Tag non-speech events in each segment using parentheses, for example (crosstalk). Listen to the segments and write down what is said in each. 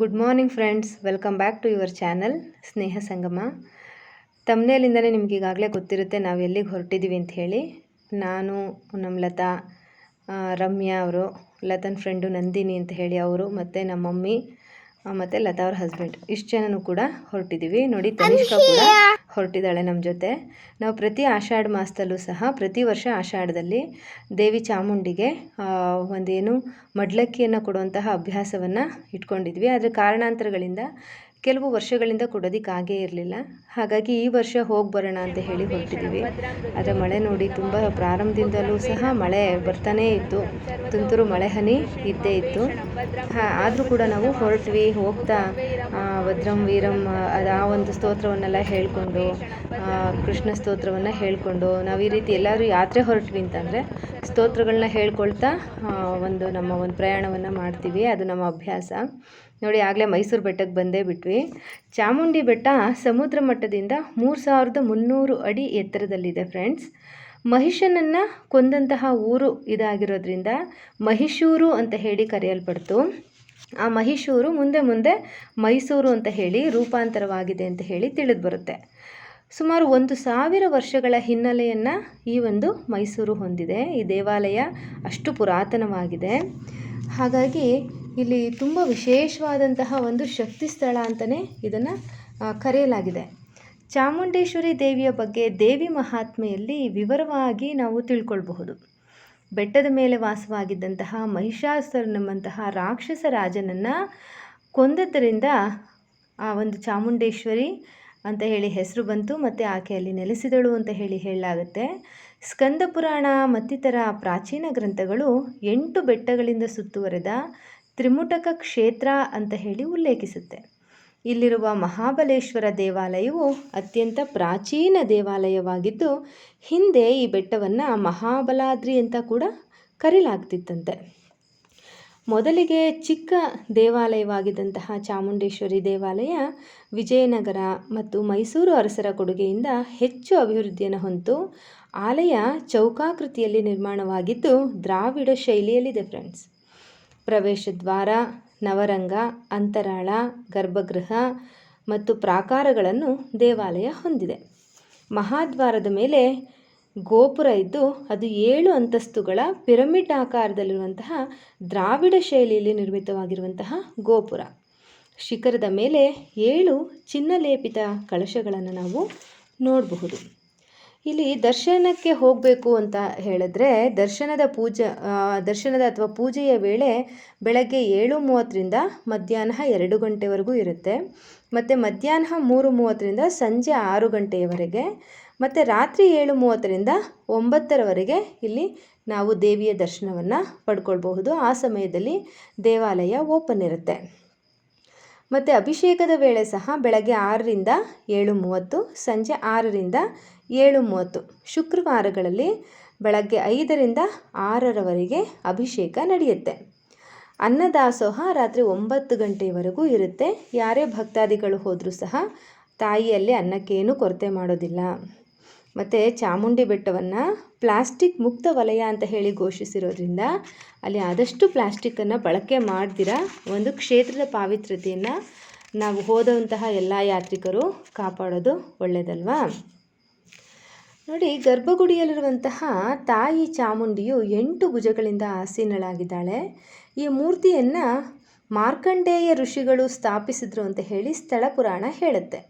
Good morning friends welcome back to your channel Sneha Sangama ತಮ್ಮನೇಲಿಂದಲೇ ನಿಮ್ಗೆ ಈಗಾಗಲೇ ಗೊತ್ತಿರುತ್ತೆ, ನಾವು ಎಲ್ಲಿಗೆ ಹೊರಟಿದ್ದೀವಿ ಅಂತ ಹೇಳಿ. ನಾನು ನಮ್ಮ ಲತಾ ರಮ್ಯಾ ಅವರು, ಲತನ್ ಫ್ರೆಂಡು ನಂದಿನಿ ಅಂತ ಹೇಳಿ ಅವರು, ಮತ್ತು ನಮ್ಮ ಮಮ್ಮಿ ಮತ್ತು ಲತಾ ಅವ್ರ ಹಸ್ಬೆಂಡ್ ಇಷ್ಟು ಜನನೂ ಕೂಡ ಹೊರಟಿದ್ದೀವಿ ನೋಡಿ ತನಿಷ್ಕಾ ಕೂಡ ಹೊರಟಿದ್ದಾಳೆ ನಮ್ಮ ಜೊತೆ. ನಾವು ಪ್ರತಿ ಆಷಾಢ ಮಾಸದಲ್ಲೂ ಸಹ ಪ್ರತಿ ವರ್ಷ ಆಷಾಢದಲ್ಲಿ ದೇವಿ ಚಾಮುಂಡಿಗೆ ಒಂದೇನು ಮಡ್ಲಕ್ಕಿಯನ್ನು ಕೊಡುವಂತಹ ಅಭ್ಯಾಸವನ್ನು ಇಟ್ಕೊಂಡಿದ್ವಿ. ಆದರೆ ಕಾರಣಾಂತರಗಳಿಂದ ಕೆಲವು ವರ್ಷಗಳಿಂದ ಕೊಡೋದಕ್ಕಾಗೇ ಇರಲಿಲ್ಲ. ಹಾಗಾಗಿ ಈ ವರ್ಷ ಹೋಗಿ ಬರೋಣ ಅಂತ ಹೇಳಿ ಹೊರಟಿದ್ದೀವಿ ಆದರೆ ಮಳೆ ನೋಡಿ ತುಂಬ ಪ್ರಾರಂಭದಿಂದಲೂ ಸಹ ಮಳೆ ಬರ್ತಾನೇ ಇತ್ತು. ತುಂತುರು ಮಳೆ ಹನಿ ಇದ್ದೇ ಇತ್ತು. ಆದರೂ ಕೂಡ ನಾವು ಹೊರಟ್ವಿ. ಹೋಗ್ತಾ ಭದ್ರಂ, ವೀರಂ, ಅದು ಆ ಒಂದು ಸ್ತೋತ್ರವನ್ನೆಲ್ಲ ಹೇಳಿಕೊಂಡು ಕೃಷ್ಣ ಸ್ತೋತ್ರವನ್ನು ಹೇಳಿಕೊಂಡು ನಾವು ಈ ರೀತಿ ಎಲ್ಲರೂ ಯಾತ್ರೆ ಹೊರಟ್ವಿ ಅಂತಂದರೆ ಸ್ತೋತ್ರಗಳನ್ನ ಹೇಳ್ಕೊಳ್ತಾ ಒಂದು ನಮ್ಮ ಒಂದು ಪ್ರಯಾಣವನ್ನು ಮಾಡ್ತೀವಿ. ಅದು ನಮ್ಮ ಅಭ್ಯಾಸ. ನೋಡಿ, ಆಗಲೇ ಮೈಸೂರು ಬೆಟ್ಟಕ್ಕೆ ಬಂದೇ ಬಿಟ್ವಿ. ಚಾಮುಂಡಿ ಬೆಟ್ಟ ಸಮುದ್ರ ಮಟ್ಟದಿಂದ ಮೂರು ಸಾವಿರದ ಮುನ್ನೂರು ಅಡಿ ಎತ್ತರದಲ್ಲಿದೆ ಫ್ರೆಂಡ್ಸ್ ಮಹಿಷನನ್ನು ಕೊಂದಂತಹ ಊರು ಇದಾಗಿರೋದ್ರಿಂದ ಮಹಿಷೂರು ಅಂತ ಹೇಳಿ ಕರೆಯಲ್ಪಡ್ತು. ಆ ಮಹಿಷೂರು ಮುಂದೆ ಮುಂದೆ ಮೈಸೂರು ಅಂತ ಹೇಳಿ ರೂಪಾಂತರವಾಗಿದೆ ಅಂತ ಹೇಳಿ ತಿಳಿದು ಬರುತ್ತೆ. ಸುಮಾರು ಒಂದು ಸಾವಿರ ವರ್ಷಗಳ ಹಿನ್ನೆಲೆಯನ್ನು ಈ ಒಂದು ಮೈಸೂರು ಹೊಂದಿದೆ. ಈ ದೇವಾಲಯ ಅಷ್ಟು ಪುರಾತನವಾಗಿದೆ. ಹಾಗಾಗಿ ಇಲ್ಲಿ ತುಂಬ ವಿಶೇಷವಾದಂತಹ ಒಂದು ಶಕ್ತಿ ಸ್ಥಳ ಅಂತಲೇ ಇದನ್ನು ಕರೆಯಲಾಗಿದೆ. ಚಾಮುಂಡೇಶ್ವರಿ ದೇವಿಯ ಬಗ್ಗೆ ದೇವಿ ಮಹಾತ್ಮೆಯಲ್ಲಿ ವಿವರವಾಗಿ ನಾವು ತಿಳ್ಕೊಳ್ಬಹುದು. ಬೆಟ್ಟದ ಮೇಲೆ ವಾಸವಾಗಿದ್ದಂತಹ ಮಹಿಷಾಸುರನೆಂಬಂತಹ ರಾಕ್ಷಸ ರಾಜನನ್ನು ಕೊಂದದ್ದರಿಂದ ಆ ಒಂದು ಚಾಮುಂಡೇಶ್ವರಿ ಅಂತ ಹೇಳಿ ಹೆಸರು ಬಂತು, ಮತ್ತು ಆಕೆ ಅಲ್ಲಿ ನೆಲೆಸಿದಳು ಅಂತ ಹೇಳಿ ಹೇಳಲಾಗುತ್ತೆ. ಸ್ಕಂದ ಪುರಾಣ ಮತ್ತಿತರ ಪ್ರಾಚೀನ ಗ್ರಂಥಗಳು ಎಂಟು ಬೆಟ್ಟಗಳಿಂದ ಸುತ್ತುವರೆದ ತ್ರಿಮುಟಕ ಕ್ಷೇತ್ರ ಅಂತ ಹೇಳಿ ಉಲ್ಲೇಖಿಸುತ್ತೆ. ಇಲ್ಲಿರುವ ಮಹಾಬಲೇಶ್ವರ ದೇವಾಲಯವು ಅತ್ಯಂತ ಪ್ರಾಚೀನ ದೇವಾಲಯವಾಗಿದ್ದು, ಹಿಂದೆ ಈ ಬೆಟ್ಟವನ್ನು ಮಹಾಬಲಾದ್ರಿ ಅಂತ ಕೂಡ ಕರೆಯಲಾಗ್ತಿತ್ತಂತೆ. ಮೊದಲಿಗೆ ಚಿಕ್ಕ ದೇವಾಲಯವಾಗಿದ್ದಂತಹ ಚಾಮುಂಡೇಶ್ವರಿ ದೇವಾಲಯ ವಿಜಯನಗರ ಮತ್ತು ಮೈಸೂರು ಅರಸರ ಕೊಡುಗೆಯಿಂದ ಹೆಚ್ಚು ಅಭಿವೃದ್ಧಿಯನ್ನು ಹೊಂತು ಆಲಯ ಚೌಕಾಕೃತಿಯಲ್ಲಿ ನಿರ್ಮಾಣವಾಗಿದ್ದು, ದ್ರಾವಿಡ ಶೈಲಿಯಲ್ಲಿದೆ ಫ್ರೆಂಡ್ಸ್ ಪ್ರವೇಶ ದ್ವಾರ, ನವರಂಗ, ಅಂತರಾಳ, ಗರ್ಭಗೃಹ ಮತ್ತು ಪ್ರಾಕಾರಗಳನ್ನು ದೇವಾಲಯ ಹೊಂದಿದೆ. ಮಹಾದ್ವಾರದ ಮೇಲೆ ಗೋಪುರ ಇದ್ದು ಅದು ಏಳು ಅಂತಸ್ತುಗಳ ಪಿರಮಿಡ್ ಆಕಾರದಲ್ಲಿರುವಂತಹ ದ್ರಾವಿಡ ಶೈಲಿಯಲ್ಲಿ ನಿರ್ಮಿತವಾಗಿರುವಂತಹ ಗೋಪುರ. ಶಿಖರದ ಮೇಲೆ ಏಳು ಚಿನ್ನಲೇಪಿತ ಕಳಶಗಳನ್ನು ನಾವು ನೋಡಬಹುದು. ಇಲ್ಲಿ ದರ್ಶನಕ್ಕೆ ಹೋಗಬೇಕು ಅಂತ ಹೇಳಿದ್ರೆ ದರ್ಶನದ ಪೂಜೆ ದರ್ಶನದ ಅಥವಾ ಪೂಜೆಯ ವೇಳೆ ಬೆಳಗ್ಗೆ ಏಳು ಮೂವತ್ತರಿಂದ ಮಧ್ಯಾಹ್ನ ಎರಡು ಗಂಟೆವರೆಗೂ ಇರುತ್ತೆ. ಮತ್ತು ಮಧ್ಯಾಹ್ನ ಮೂರು ಮೂವತ್ತರಿಂದ ಸಂಜೆ ಆರು ಗಂಟೆಯವರೆಗೆ, ಮತ್ತು ರಾತ್ರಿ ಏಳು ಮೂವತ್ತರಿಂದ ಒಂಬತ್ತರವರೆಗೆ ಇಲ್ಲಿ ನಾವು ದೇವಿಯ ದರ್ಶನವನ್ನು ಪಡ್ಕೊಳ್ಬಹುದು. ಆ ಸಮಯದಲ್ಲಿ ದೇವಾಲಯ ಓಪನ್ ಇರುತ್ತೆ. ಮತ್ತು ಅಭಿಷೇಕದ ವೇಳೆ ಸಹ ಬೆಳಗ್ಗೆ ಆರರಿಂದ ಏಳು ಮೂವತ್ತು ಸಂಜೆ ಆರರಿಂದ ಏಳು ಮೂವತ್ತು ಶುಕ್ರವಾರಗಳಲ್ಲಿ ಬೆಳಗ್ಗೆ ಐದರಿಂದ ಆರರವರೆಗೆ ಅಭಿಷೇಕ ನಡೆಯುತ್ತೆ. ಅನ್ನದಾಸೋಹ ರಾತ್ರಿ ಒಂಬತ್ತು ಗಂಟೆವರೆಗೂ ಇರುತ್ತೆ. ಯಾರೇ ಭಕ್ತಾದಿಗಳು ಹೋದರೂ ಸಹ ತಾಯಿಯಲ್ಲಿ ಅನ್ನಕ್ಕೇನು ಕೊರತೆ ಮಾಡೋದಿಲ್ಲ. ಮತ್ತು ಚಾಮುಂಡಿ ಬೆಟ್ಟವನ್ನು ಪ್ಲಾಸ್ಟಿಕ್ ಮುಕ್ತ ವಲಯ ಅಂತ ಹೇಳಿ ಘೋಷಿಸಿರೋದ್ರಿಂದ ಅಲ್ಲಿ ಆದಷ್ಟು ಪ್ಲಾಸ್ಟಿಕ್ಕನ್ನು ಬಳಕೆ ಮಾಡ್ದಿರ ಒಂದು ಕ್ಷೇತ್ರದ ಪಾವಿತ್ರತೆಯನ್ನು ನಾವು ಹೋದಂತಹ ಎಲ್ಲ ಯಾತ್ರಿಕರು ಕಾಪಾಡೋದು ಒಳ್ಳೆಯದಲ್ವಾ ನೋಡಿ, ಗರ್ಭಗುಡಿಯಲ್ಲಿರುವಂತಹ ತಾಯಿ ಚಾಮುಂಡಿಯು ಎಂಟು ಭುಜಗಳಿಂದ ಆಸೀನಳಾಗಿದ್ದಾಳೆ. ಈ ಮೂರ್ತಿಯನ್ನು ಮಾರ್ಕಂಡೇಯ ಋಷಿಗಳು ಸ್ಥಾಪಿಸಿದ್ರು ಅಂತ ಹೇಳಿ ಸ್ಥಳ ಪುರಾಣ ಹೇಳುತ್ತೆ.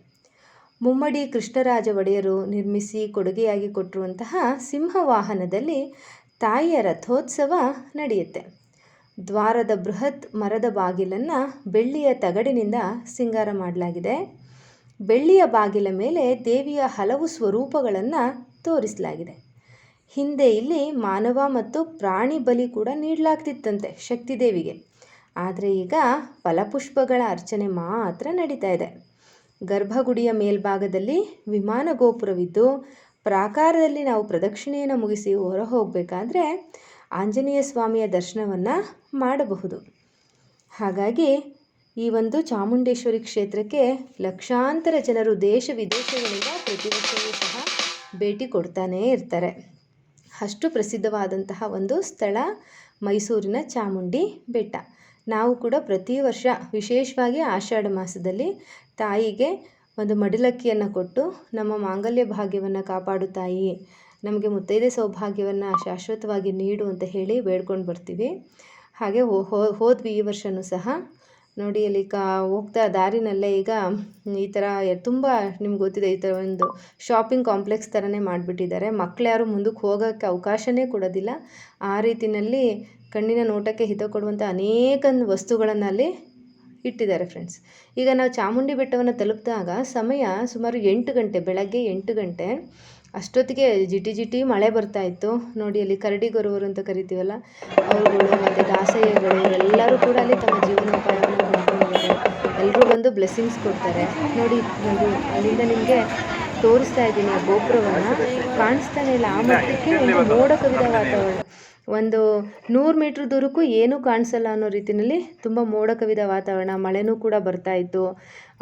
ಮುಮ್ಮಡಿ ಕೃಷ್ಣರಾಜ ಒಡೆಯರು ನಿರ್ಮಿಸಿ ಕೊಡುಗೆಯಾಗಿ ಕೊಟ್ಟಿರುವಂತಹ ಸಿಂಹವಾಹನದಲ್ಲಿ ತಾಯಿಯ ರಥೋತ್ಸವ ನಡೆಯುತ್ತೆ. ದ್ವಾರದ ಬೃಹತ್ ಮರದ ಬಾಗಿಲನ್ನು ಬೆಳ್ಳಿಯ ತಗಡಿನಿಂದ ಸಿಂಗಾರ ಮಾಡಲಾಗಿದೆ. ಬೆಳ್ಳಿಯ ಬಾಗಿಲ ಮೇಲೆ ದೇವಿಯ ಹಲವು ಸ್ವರೂಪಗಳನ್ನು ತೋರಿಸಲಾಗಿದೆ. ಹಿಂದೆ ಇಲ್ಲಿ ಮಾನವ ಮತ್ತು ಪ್ರಾಣಿ ಬಲಿ ಕೂಡ ನೀಡಲಾಗ್ತಿತ್ತಂತೆ ಶಕ್ತಿದೇವಿಗೆ. ಆದರೆ ಈಗ ಫಲಪುಷ್ಪಗಳ ಅರ್ಚನೆ ಮಾತ್ರ ನಡೀತಾ ಇದೆ. ಗರ್ಭಗುಡಿಯ ಮೇಲ್ಭಾಗದಲ್ಲಿ ವಿಮಾನ ಗೋಪುರವಿದ್ದು, ಪ್ರಾಕಾರದಲ್ಲಿ ನಾವು ಪ್ರದಕ್ಷಿಣೆಯನ್ನು ಮುಗಿಸಿ ಹೊರ ಹೋಗಬೇಕಾದ್ರೆ ಆಂಜನೇಯ ಸ್ವಾಮಿಯ ದರ್ಶನವನ್ನು ಮಾಡಬಹುದು. ಹಾಗಾಗಿ ಈ ಒಂದು ಚಾಮುಂಡೇಶ್ವರಿ ಕ್ಷೇತ್ರಕ್ಕೆ ಲಕ್ಷಾಂತರ ಜನರು ದೇಶ ವಿದೇಶಗಳಿಂದ ಪ್ರತಿ ವರ್ಷವೂ ಸಹ ಭೇಟಿ ಕೊಡ್ತಾನೇ ಇರ್ತಾರೆ. ಅಷ್ಟು ಪ್ರಸಿದ್ಧವಾದಂತಹ ಒಂದು ಸ್ಥಳ ಮೈಸೂರಿನ ಚಾಮುಂಡಿ ಬೆಟ್ಟ. ನಾವು ಕೂಡ ಪ್ರತಿ ವರ್ಷ ವಿಶೇಷವಾಗಿ ಆಷಾಢ ಮಾಸದಲ್ಲಿ ತಾಯಿಗೆ ಒಂದು ಮಡಿಲಕ್ಕಿಯನ್ನು ಕೊಟ್ಟು ನಮ್ಮ ಮಾಂಗಲ್ಯ ಭಾಗ್ಯವನ್ನು ಕಾಪಾಡು ತಾಯಿ, ನಮಗೆ ಮುತ್ತೈದೆ ಸೌಭಾಗ್ಯವನ್ನು ಶಾಶ್ವತವಾಗಿ ನೀಡು ಅಂತ ಹೇಳಿ ಬೇಡ್ಕೊಂಡು ಬರ್ತೀವಿ. ಹಾಗೆ ಹೋದ್ವಿ ಈ ವರ್ಷವೂ ಸಹ. ನೋಡಿ ಅಲ್ಲಿ ಕಾ, ಹೋಗ್ತಾ ದಾರಿನಲ್ಲೇ ಈಗ ಈ ಥರ ತುಂಬ ನಿಮ್ಗೆ ಗೊತ್ತಿದೆ ಈ ಥರ ಒಂದು ಶಾಪಿಂಗ್ ಕಾಂಪ್ಲೆಕ್ಸ್ ಥರನೇ ಮಾಡಿಬಿಟ್ಟಿದ್ದಾರೆ. ಮಕ್ಳು ಯಾರು ಮುಂದಕ್ಕೆ ಹೋಗೋಕ್ಕೆ ಅವಕಾಶವೇ ಕೊಡೋದಿಲ್ಲ. ಆ ರೀತಿಯಲ್ಲಿ ಕಣ್ಣಿನ ನೋಟಕ್ಕೆ ಹಿತ ಕೊಡುವಂಥ ಅನೇಕ ವಸ್ತುಗಳನ್ನು ಅಲ್ಲಿ ಇಟ್ಟಿದ್ದಾರೆ ಫ್ರೆಂಡ್ಸ್ ಈಗ ನಾವು ಚಾಮುಂಡಿ ಬೆಟ್ಟವನ್ನು ತಲುಪಿದಾಗ ಸಮಯ ಸುಮಾರು ಎಂಟು ಗಂಟೆ, ಬೆಳಗ್ಗೆ ಎಂಟು ಗಂಟೆ, ಅಷ್ಟೊತ್ತಿಗೆ ಜಿಟಿ ಜಿಟಿ ಮಳೆ ಬರ್ತಾ ಇತ್ತು. ನೋಡಿ ಅಲ್ಲಿ ಕರಡಿ ಗೊರವರು ಅಂತ ಕರಿತೀವಲ್ಲ, ಅವರುಗಳು ಮತ್ತು ದಾಸಯ್ಯಗಳು, ಎಲ್ಲರೂ ಕೂಡ ಅಲ್ಲಿ ತಮ್ಮ ಜೀವನೋಪಾಯವನ್ನು ಎಲ್ಲರೂ ಬಂದು ಬ್ಲೆಸ್ಸಿಂಗ್ಸ್ ಕೊಡ್ತಾರೆ. ನೋಡಿ ನೋಡಿ ಅಲ್ಲಿಂದ ನಿಮಗೆ ತೋರಿಸ್ತಾ ಇದ್ದೀನಿ ಆ ಗೋಪುರವನ್ನು. ಕಾಣಿಸ್ತಾನೆ ಇಲ್ಲ ಆ ಮಟ್ಟಕ್ಕೆ ಒಂದು ಮೋಡ ಕವಿದ ವಾತಾವರಣ. ಒಂದು ನೂರು ಮೀಟ್ರ್ ದೂರಕ್ಕೂ ಏನೂ ಕಾಣಿಸಲ್ಲ ಅನ್ನೋ ರೀತಿಯಲ್ಲಿ ತುಂಬ ಮೋಡ ಕವಿದ ವಾತಾವರಣ. ಮಳೆನೂ ಕೂಡ ಬರ್ತಾ ಇತ್ತು.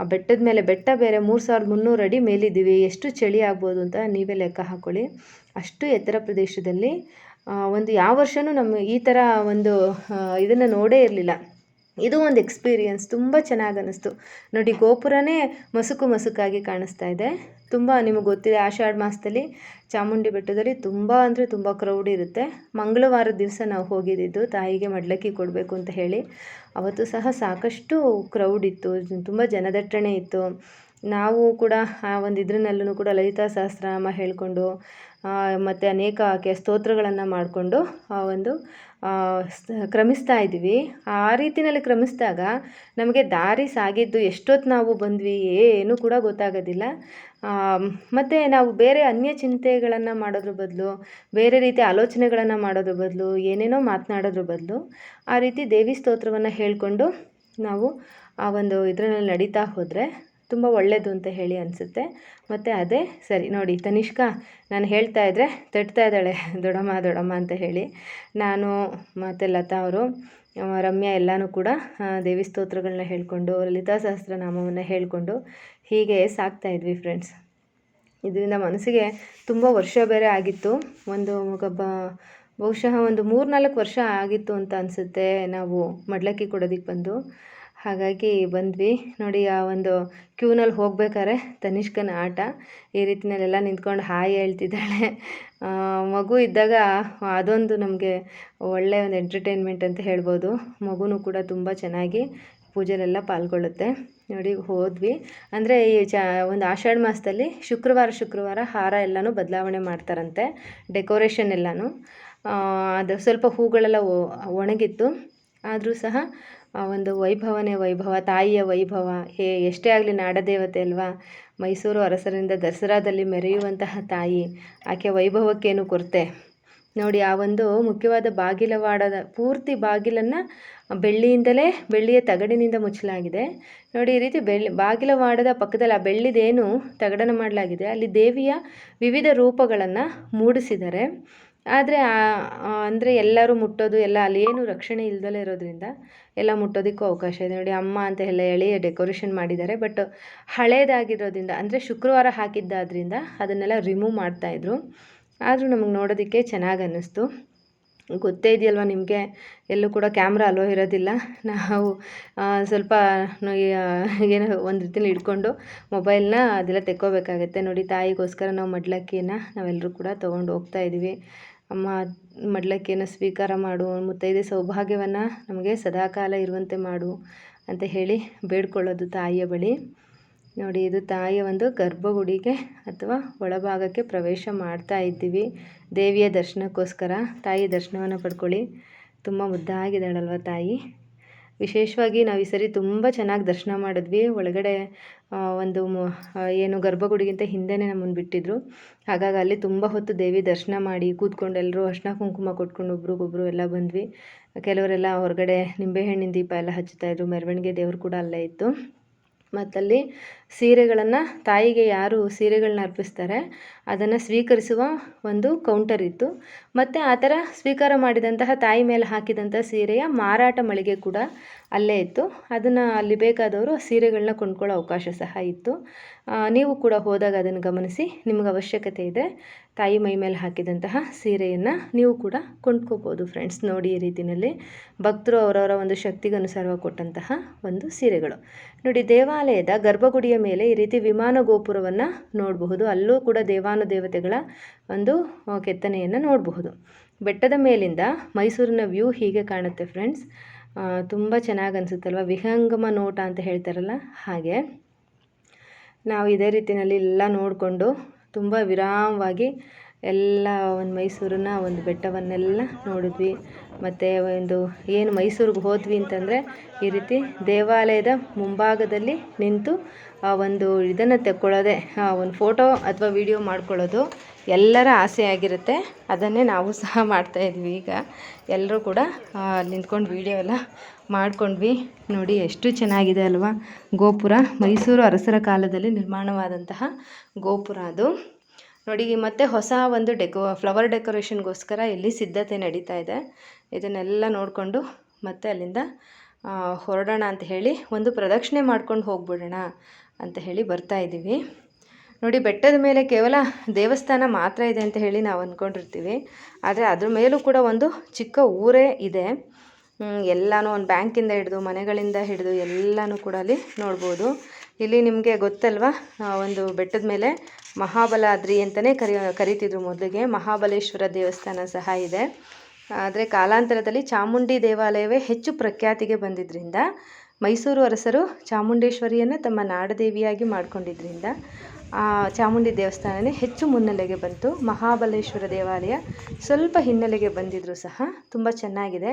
ಆ ಬೆಟ್ಟದ ಮೇಲೆ ಬೆಟ್ಟ ಬೇರೆ ಮೂರು ಸಾವಿರದ ಮುನ್ನೂರು ಅಡಿ ಮೇಲಿದ್ದೀವಿ. ಎಷ್ಟು ಚಳಿ ಆಗ್ಬೋದು ಅಂತ ನೀವೇ ಲೆಕ್ಕ ಹಾಕ್ಕೊಳ್ಳಿ ಅಷ್ಟು ಎತ್ತರ ಪ್ರದೇಶದಲ್ಲಿ ಒಂದು ಯಾವ ವರ್ಷವೂ ನಮ್ಮ ಈ ಥರ ಒಂದು ಇದನ್ನು ನೋಡೇ ಇರಲಿಲ್ಲ. ಇದು ಒಂದು ಎಕ್ಸ್ಪೀರಿಯನ್ಸ್ ತುಂಬ ಚೆನ್ನಾಗಿ ಅನ್ನಿಸ್ತು. ನೋಡಿ, ಗೋಪುರನೇ ಮಸುಕು ಮಸುಕಾಗಿ ಕಾಣಿಸ್ತಾ ಇದೆ. ತುಂಬ ನಿಮಗೆ ಗೊತ್ತಿದೆ, ಆಷಾಢ ಮಾಸದಲ್ಲಿ ಚಾಮುಂಡಿ ಬೆಟ್ಟದಲ್ಲಿ ತುಂಬ ಅಂದರೆ ತುಂಬ ಕ್ರೌಡ್ ಇರುತ್ತೆ. ಮಂಗಳವಾರದ ದಿವಸ ನಾವು ಹೋಗಿದ್ದಿದ್ದು ತಾಯಿಗೆ ಮಡ್ಲಕ್ಕಿ ಕೊಡಬೇಕು ಅಂತ ಹೇಳಿ. ಅವತ್ತು ಸಹ ಸಾಕಷ್ಟು ಕ್ರೌಡ್ ಇತ್ತು, ತುಂಬ ಜನದಟ್ಟಣೆ ಇತ್ತು. ನಾವು ಕೂಡ, ಆ, ಒಂದು ಇದ್ರಲ್ಲೂ ಕೂಡ ಲಲಿತಾ ಸಹಸ್ರನಾಮ ಹೇಳಿಕೊಂಡು ಮತ್ತು ಅನೇಕ ಆಕೆ ಸ್ತೋತ್ರಗಳನ್ನು ಮಾಡಿಕೊಂಡು, ಆ, ಒಂದು ಕ್ರಮಿಸ್ತಾ ಇದ್ದೀವಿ ಆ ರೀತಿಯಲ್ಲಿ ಕ್ರಮಿಸಿದಾಗ ನಮಗೆ ದಾರಿ ಸಾಗಿದ್ದು ಎಷ್ಟೊತ್ತು ನಾವು ಬಂದ್ವಿ ಏನು ಕೂಡ ಗೊತ್ತಾಗೋದಿಲ್ಲ. ಮತ್ತು ನಾವು ಬೇರೆ ಅನ್ಯ ಚಿಂತೆಗಳನ್ನು ಮಾಡೋದ್ರ ಬದಲು, ಬೇರೆ ರೀತಿ ಆಲೋಚನೆಗಳನ್ನು ಮಾಡೋದ್ರ ಬದಲು, ಏನೇನೋ ಮಾತನಾಡೋದ್ರ ಬದಲು, ಆ ರೀತಿ ದೇವಿ ಸ್ತೋತ್ರವನ್ನು ಹೇಳಿಕೊಂಡು ನಾವು ಆ ಒಂದು ಇದರಲ್ಲಿ ನಡೀತಾ ಹೋದರೆ ತುಂಬ ಒಳ್ಳೆಯದು ಅಂತ ಹೇಳಿ ಅನಿಸುತ್ತೆ. ಮತ್ತು ಅದೇ, ಸರಿ, ನೋಡಿ, ತನಿಷ್ಕಾ ನಾನು ಹೇಳ್ತಾ ಇದ್ದರೆ ತಟ್ತಾ ಇದ್ದಾಳೆ. (laughs) ದೊಡಮ್ಮ ದೊಡಮ್ಮ ಅಂತ ಹೇಳಿ. ನಾನು ಮತ್ತು ಲತಾ ಅವರು ರಮ್ಯಾ ಎಲ್ಲನೂ ಕೂಡ ದೇವಿ ಸ್ತೋತ್ರಗಳನ್ನ ಹೇಳಿಕೊಂಡು ಲಲಿತಾ ಸಹಸ್ರನಾಮವನ್ನು ಹೇಳಿಕೊಂಡು ಹೀಗೆ ಸಾಕ್ತಾ ಇದ್ವಿ ಫ್ರೆಂಡ್ಸ್ ಇದರಿಂದ ಮನಸ್ಸಿಗೆ ತುಂಬ ವರ್ಷ ಬೇರೆ ಆಗಿತ್ತು. ಒಂದು ಬ ಬಹುಶಃ ಒಂದು ಮೂರು ನಾಲ್ಕು ವರ್ಷ ಆಗಿತ್ತು ಅಂತ ಅನಿಸುತ್ತೆ ನಾವು ಮಡ್ಲಕ್ಕಿ ಕೊಡೋದಕ್ಕೆ ಬಂದು. ಹಾಗಾಗಿ ಬಂದ್ವಿ. ನೋಡಿ, ಆ ಒಂದು ಕ್ಯೂನಲ್ಲಿ ಹೋಗ್ಬೇಕಾದ್ರೆ ತನಿಷ್ಕನ ಆಟ. ಈ ರೀತಿಯಲ್ಲೆಲ್ಲ ನಿಂತ್ಕೊಂಡು ಹಾಯ್ ಹೇಳ್ತಿದ್ದಾಳೆ. ಮಗು ಇದ್ದಾಗ ಅದೊಂದು ನಮಗೆ ಒಳ್ಳೆಯ ಒಂದು ಎಂಟರ್ಟೈನ್ಮೆಂಟ್ ಅಂತ ಹೇಳ್ಬೋದು. ಮಗುನೂ ಕೂಡ ತುಂಬ ಚೆನ್ನಾಗಿ ಪೂಜೆಲೆಲ್ಲ ಪಾಲ್ಗೊಳ್ಳುತ್ತೆ. ನೋಡಿ, ಹೋದ್ವಿ. ಅಂದರೆ ಈ ಚ, ಒಂದು ಆಷಾಢ ಮಾಸದಲ್ಲಿ ಶುಕ್ರವಾರ ಶುಕ್ರವಾರ ಹಾರ ಎಲ್ಲನೂ ಬದಲಾವಣೆ ಮಾಡ್ತಾರಂತೆ. ಡೆಕೋರೇಷನ್ ಎಲ್ಲನೂ. ಅದು ಸ್ವಲ್ಪ ಹೂಗಳೆಲ್ಲ ಒಣಗಿತ್ತು. ಆದರೂ ಸಹ ಒಂದು ವೈಭವನೇ ವೈಭವ, ತಾಯಿಯ ವೈಭವ, ಹೇ, ಎಷ್ಟೇ ಆಗಲಿ ನಾಡದೇವತೆ ಅಲ್ವಾ? ಮೈಸೂರು ಅರಸರಿಂದ ದಸರಾದಲ್ಲಿ ಮೆರೆಯುವಂತಹ ತಾಯಿ, ಆಕೆ ವೈಭವಕ್ಕೇನು ಕೊರತೆ? ನೋಡಿ, ಆ ಒಂದು ಮುಖ್ಯವಾದ ಬಾಗಿಲವಾಡದ, ಪೂರ್ತಿ ಬಾಗಿಲನ್ನು ಬೆಳ್ಳಿಯಿಂದಲೇ, ಬೆಳ್ಳಿಯ ತಗಡಿನಿಂದ ಮುಚ್ಚಲಾಗಿದೆ. ನೋಡಿ, ಈ ರೀತಿ ಬೆಳ್ಳಿ, ಬಾಗಿಲವಾಡದ ಪಕ್ಕದಲ್ಲಿ ಆ ಬೆಳ್ಳಿದೇನು ತಗಡನ್ನು ಮಾಡಲಾಗಿದೆ. ಅಲ್ಲಿ ದೇವಿಯ ವಿವಿಧ ರೂಪಗಳನ್ನು ಮೂಡಿಸಿದ್ದಾರೆ. ಆದರೆ ಅಂದರೆ ಎಲ್ಲರೂ ಮುಟ್ಟೋದು, ಎಲ್ಲ ಅಲ್ಲಿ ಏನು ರಕ್ಷಣೆ ಇಲ್ಲದಲೇ ಇರೋದ್ರಿಂದ ಎಲ್ಲ ಮುಟ್ಟೋದಕ್ಕೂ ಅವಕಾಶ ಇದೆ. ನೋಡಿ, ಅಮ್ಮ ಅಂತ ಎಲ್ಲ ಹೇಳಿ ಡೆಕೋರೇಷನ್ ಮಾಡಿದ್ದಾರೆ. ಬಟ್ ಹಳೇದಾಗಿರೋದ್ರಿಂದ, ಅಂದರೆ ಶುಕ್ರವಾರ ಹಾಕಿದ್ದಾದ್ರಿಂದ ಅದನ್ನೆಲ್ಲ ರಿಮೂವ್ ಮಾಡ್ತಾಯಿದ್ರು ಆದರೂ ನಮಗೆ ನೋಡೋದಕ್ಕೆ ಚೆನ್ನಾಗಿ ಅನ್ನಿಸ್ತು. ಗೊತ್ತೇ ಇದೆಯಲ್ವ ನಿಮಗೆ? ಎಲ್ಲೂ ಕೂಡ ಕ್ಯಾಮ್ರಾ ಅಲೋ ಇರೋದಿಲ್ಲ. ನಾವು ಸ್ವಲ್ಪ ಏನೋ ಒಂದು ರೀತಿಯಲ್ಲಿ ಹಿಡ್ಕೊಂಡು ಮೊಬೈಲ್ನ ಅದೆಲ್ಲ ತೆಕ್ಕೋಬೇಕಾಗತ್ತೆ. ನೋಡಿ, ತಾಯಿಗೋಸ್ಕರ ನಾವು ಮಡ್ಲಕ್ಕಿಯನ್ನು ನಾವೆಲ್ಲರೂ ಕೂಡ ತೊಗೊಂಡು ಹೋಗ್ತಾ ಇದ್ದೀವಿ ಅಮ್ಮ ಮಡ್ಲಕ್ಕಿಯನ್ನು ಸ್ವೀಕಾರ ಮಾಡು, ಮುತ್ತೈದೆ ಸೌಭಾಗ್ಯವನ್ನು ನಮಗೆ ಸದಾಕಾಲ ಇರುವಂತೆ ಮಾಡು ಅಂತ ಹೇಳಿ ಬೇಡ್ಕೊಳ್ಳೋದು ತಾಯಿಯ ಬಳಿ. ನೋಡಿ, ಇದು ತಾಯಿಯ ಒಂದು ಗರ್ಭಗುಡಿಗೆ ಅಥವಾ ಒಳಭಾಗಕ್ಕೆ ಪ್ರವೇಶ ಮಾಡ್ತಾ ಇದ್ದೀವಿ. ದೇವಿಯ ದರ್ಶನಕ್ಕೋಸ್ಕರ ತಾಯಿ ದರ್ಶನವನ್ನು ಪಡ್ಕೊಳ್ಳಿ. ತುಂಬ ಮುದ್ದಾಗಿದ್ದಾಳಲ್ವ ತಾಯಿ? ವಿಶೇಷವಾಗಿ ನಾವು ಈ ಸರಿ ತುಂಬ ಚೆನ್ನಾಗಿ ದರ್ಶನ ಮಾಡಿದ್ವಿ. ಒಳಗಡೆ ಒಂದು ಏನು ಗರ್ಭಗುಡಿಗಿಂತ ಹಿಂದೆನೇ ನಮ್ಮನ್ನು ಬಿಟ್ಟಿದ್ರು. ಹಾಗಾಗಿ ಅಲ್ಲಿ ತುಂಬ ಹೊತ್ತು ದೇವಿ ದರ್ಶನ ಮಾಡಿ ಕೂತ್ಕೊಂಡು ಎಲ್ಲರೂ ಅರ್ಶಿನ ಕುಂಕುಮ ಕೊಟ್ಕೊಂಡು ಒಬ್ರಿಗೊಬ್ರು ಎಲ್ಲ ಬಂದ್ವಿ. ಕೆಲವರೆಲ್ಲ ಹೊರಗಡೆ ನಿಂಬೆಹಣ್ಣಿನ ದೀಪ ಎಲ್ಲ ಹಚ್ಚುತ್ತಾಯಿದ್ರು ಮೆರವಣಿಗೆ ದೇವರು ಕೂಡ ಅಲ್ಲೇ ಇತ್ತು. ಮತ್ತಲ್ಲಿ ಸೀರೆಗಳನ್ನು ತಾಯಿಗೆ ಯಾರು ಸೀರೆಗಳನ್ನ ಅರ್ಪಿಸ್ತಾರೆ, ಅದನ್ನು ಸ್ವೀಕರಿಸುವ ಒಂದು ಕೌಂಟರ್ ಇತ್ತು. ಮತ್ತು ಆ ಥರ ಸ್ವೀಕಾರ ಮಾಡಿದಂತಹ ತಾಯಿ ಮೇಲೆ ಹಾಕಿದಂಥ ಸೀರೆಯ ಮಾರಾಟ ಮಳಿಗೆ ಕೂಡ ಅಲ್ಲೇ ಇತ್ತು. ಅದನ್ನು ಅಲ್ಲಿ ಬೇಕಾದವರು ಸೀರೆಗಳನ್ನ ಕೊಂಡ್ಕೊಳ್ಳೋ ಅವಕಾಶ ಸಹ ಇತ್ತು. ನೀವು ಕೂಡ ಹೋದಾಗ ಅದನ್ನು ಗಮನಿಸಿ. ನಿಮಗೆ ಅವಶ್ಯಕತೆ ಇದೆ. ತಾಯಿ ಮೈ ಮೇಲೆ ಹಾಕಿದಂತಹ ಸೀರೆಯನ್ನು ನೀವು ಕೂಡ ಕೊಂಡ್ಕೋಬೋದು ಫ್ರೆಂಡ್ಸ್ ನೋಡಿ ಈ ರೀತಿಯಲ್ಲಿ ಭಕ್ತರು ಅವರವರ ಒಂದು ಶಕ್ತಿಗನುಸಾರವಾಗಿ ಕೊಟ್ಟಂತಹ ಒಂದು ಸೀರೆಗಳು. ನೋಡಿ, ದೇವಾಲಯದ ಗರ್ಭಗುಡಿಯ ಮೇಲೆ ಈ ರೀತಿ ವಿಮಾನ ಗೋಪುರವನ್ನು ನೋಡಬಹುದು. ಅಲ್ಲೂ ಕೂಡ ದೇವಾನುದೇವತೆಗಳ ಒಂದು ಕೆತ್ತನೆಯನ್ನು ನೋಡಬಹುದು. ಬೆಟ್ಟದ ಮೇಲಿಂದ ಮೈಸೂರಿನ ವ್ಯೂ ಹೀಗೆ ಕಾಣುತ್ತೆ ಫ್ರೆಂಡ್ಸ್ ತುಂಬ ಚೆನ್ನಾಗಿ ಅನಿಸುತ್ತಲ್ವ? ವಿಹಂಗಮ ನೋಟ ಅಂತ ಹೇಳ್ತಾರಲ್ಲ ಹಾಗೆ. ನಾವು ಇದೇ ರೀತಿಯಲ್ಲಿ ಎಲ್ಲ ನೋಡಿಕೊಂಡು ತುಂಬ ವಿರಾಮವಾಗಿ ಎಲ್ಲ ಒಂದು ಮೈಸೂರನ್ನ ಒಂದು ಬೆಟ್ಟವನ್ನೆಲ್ಲ ನೋಡಿದ್ವಿ. ಮತ್ತು ಒಂದು ಏನು ಮೈಸೂರಿಗೆ ಹೋದ್ವಿ ಅಂತಂದರೆ ಈ ರೀತಿ ದೇವಾಲಯದ ಮುಂಭಾಗದಲ್ಲಿ ನಿಂತು ಆ ಒಂದು ಇದನ್ನು ತೆಕ್ಕೊಳ್ಳೋದೆ ಒಂದು ಫೋಟೋ ಅಥವಾ ವಿಡಿಯೋ ಮಾಡ್ಕೊಳ್ಳೋದು ಎಲ್ಲರ ಆಸೆ ಆಗಿರುತ್ತೆ. ಅದನ್ನೇ ನಾವು ಸಹ ಮಾಡ್ತಾಯಿದ್ವಿ ಈಗ ಎಲ್ಲರೂ ಕೂಡ ನಿಂತ್ಕೊಂಡು ವೀಡಿಯೋ ಎಲ್ಲ ಮಾಡಿಕೊಂಡ್ವಿ. ನೋಡಿ, ಎಷ್ಟು ಚೆನ್ನಾಗಿದೆ ಅಲ್ವಾ? ಗೋಪುರ. ಮೈಸೂರು ಅರಸರ ಕಾಲದಲ್ಲಿ ನಿರ್ಮಾಣವಾದಂತಹ ಗೋಪುರ ಅದು. ನೋಡಿ, ಮತ್ತೆ ಹೊಸ ಒಂದು ಡೆಕೋ ಫ್ಲವರ್ ಡೆಕೋರೇಷನ್ಗೋಸ್ಕರ ಇಲ್ಲಿ ಸಿದ್ಧತೆ ನಡೀತಾ ಇದೆ. ಇದನ್ನೆಲ್ಲ ನೋಡಿಕೊಂಡು ಮತ್ತೆ ಅಲ್ಲಿಂದ ಹೊರಡೋಣ ಅಂತ ಹೇಳಿ ಒಂದು ಪ್ರದಕ್ಷಿಣೆ ಮಾಡ್ಕೊಂಡು ಹೋಗ್ಬಿಡೋಣ ಅಂತ ಹೇಳಿ ಬರ್ತಾ ಇದ್ದೀವಿ. ನೋಡಿ, ಬೆಟ್ಟದ ಮೇಲೆ ಕೇವಲ ದೇವಸ್ಥಾನ ಮಾತ್ರ ಇದೆ ಅಂತ ಹೇಳಿ ನಾವು ಅಂದ್ಕೊಂಡಿರ್ತೀವಿ ಆದರೆ ಅದ್ರ ಮೇಲೂ ಕೂಡ ಒಂದು ಚಿಕ್ಕ ಊರೇ ಇದೆ. ಎಲ್ಲನೂ ಒಂದು ಬ್ಯಾಂಕಿಂದ ಹಿಡಿದು, ಮನೆಗಳಿಂದ ಹಿಡಿದು ಎಲ್ಲನೂ ಕೂಡ ಅಲ್ಲಿ ನೋಡ್ಬೋದು. ಇಲ್ಲಿ ನಿಮಗೆ ಗೊತ್ತಲ್ವಾ ಒಂದು ಬೆಟ್ಟದ ಮೇಲೆ ಮಹಾಬಲಾದ್ರಿ ಅಂತಲೇ ಕರಿ, ಕರಿತಿದ್ರು ಮೊದಲಿಗೆ. ಮಹಾಬಲೇಶ್ವರ ದೇವಸ್ಥಾನ ಸಹ ಇದೆ. ಆದರೆ ಕಾಲಾಂತರದಲ್ಲಿ ಚಾಮುಂಡಿ ದೇವಾಲಯವೇ ಹೆಚ್ಚು ಪ್ರಖ್ಯಾತಿಗೆ ಬಂದಿದ್ದರಿಂದ ಮೈಸೂರು ಅರಸರು ಚಾಮುಂಡೇಶ್ವರಿಯನ್ನು ತಮ್ಮ ನಾಡದೇವಿಯಾಗಿ ಮಾಡಿಕೊಂಡಿದ್ದರಿಂದ ಆ ಚಾಮುಂಡಿ ದೇವಸ್ಥಾನವೇ ಹೆಚ್ಚು ಮುನ್ನೆಲೆಗೆ ಬಂತು. ಮಹಾಬಲೇಶ್ವರ ದೇವಾಲಯ ಸ್ವಲ್ಪ ಹಿನ್ನೆಲೆಗೆ ಬಂದಿದ್ದರೂ ಸಹ ತುಂಬ ಚೆನ್ನಾಗಿದೆ.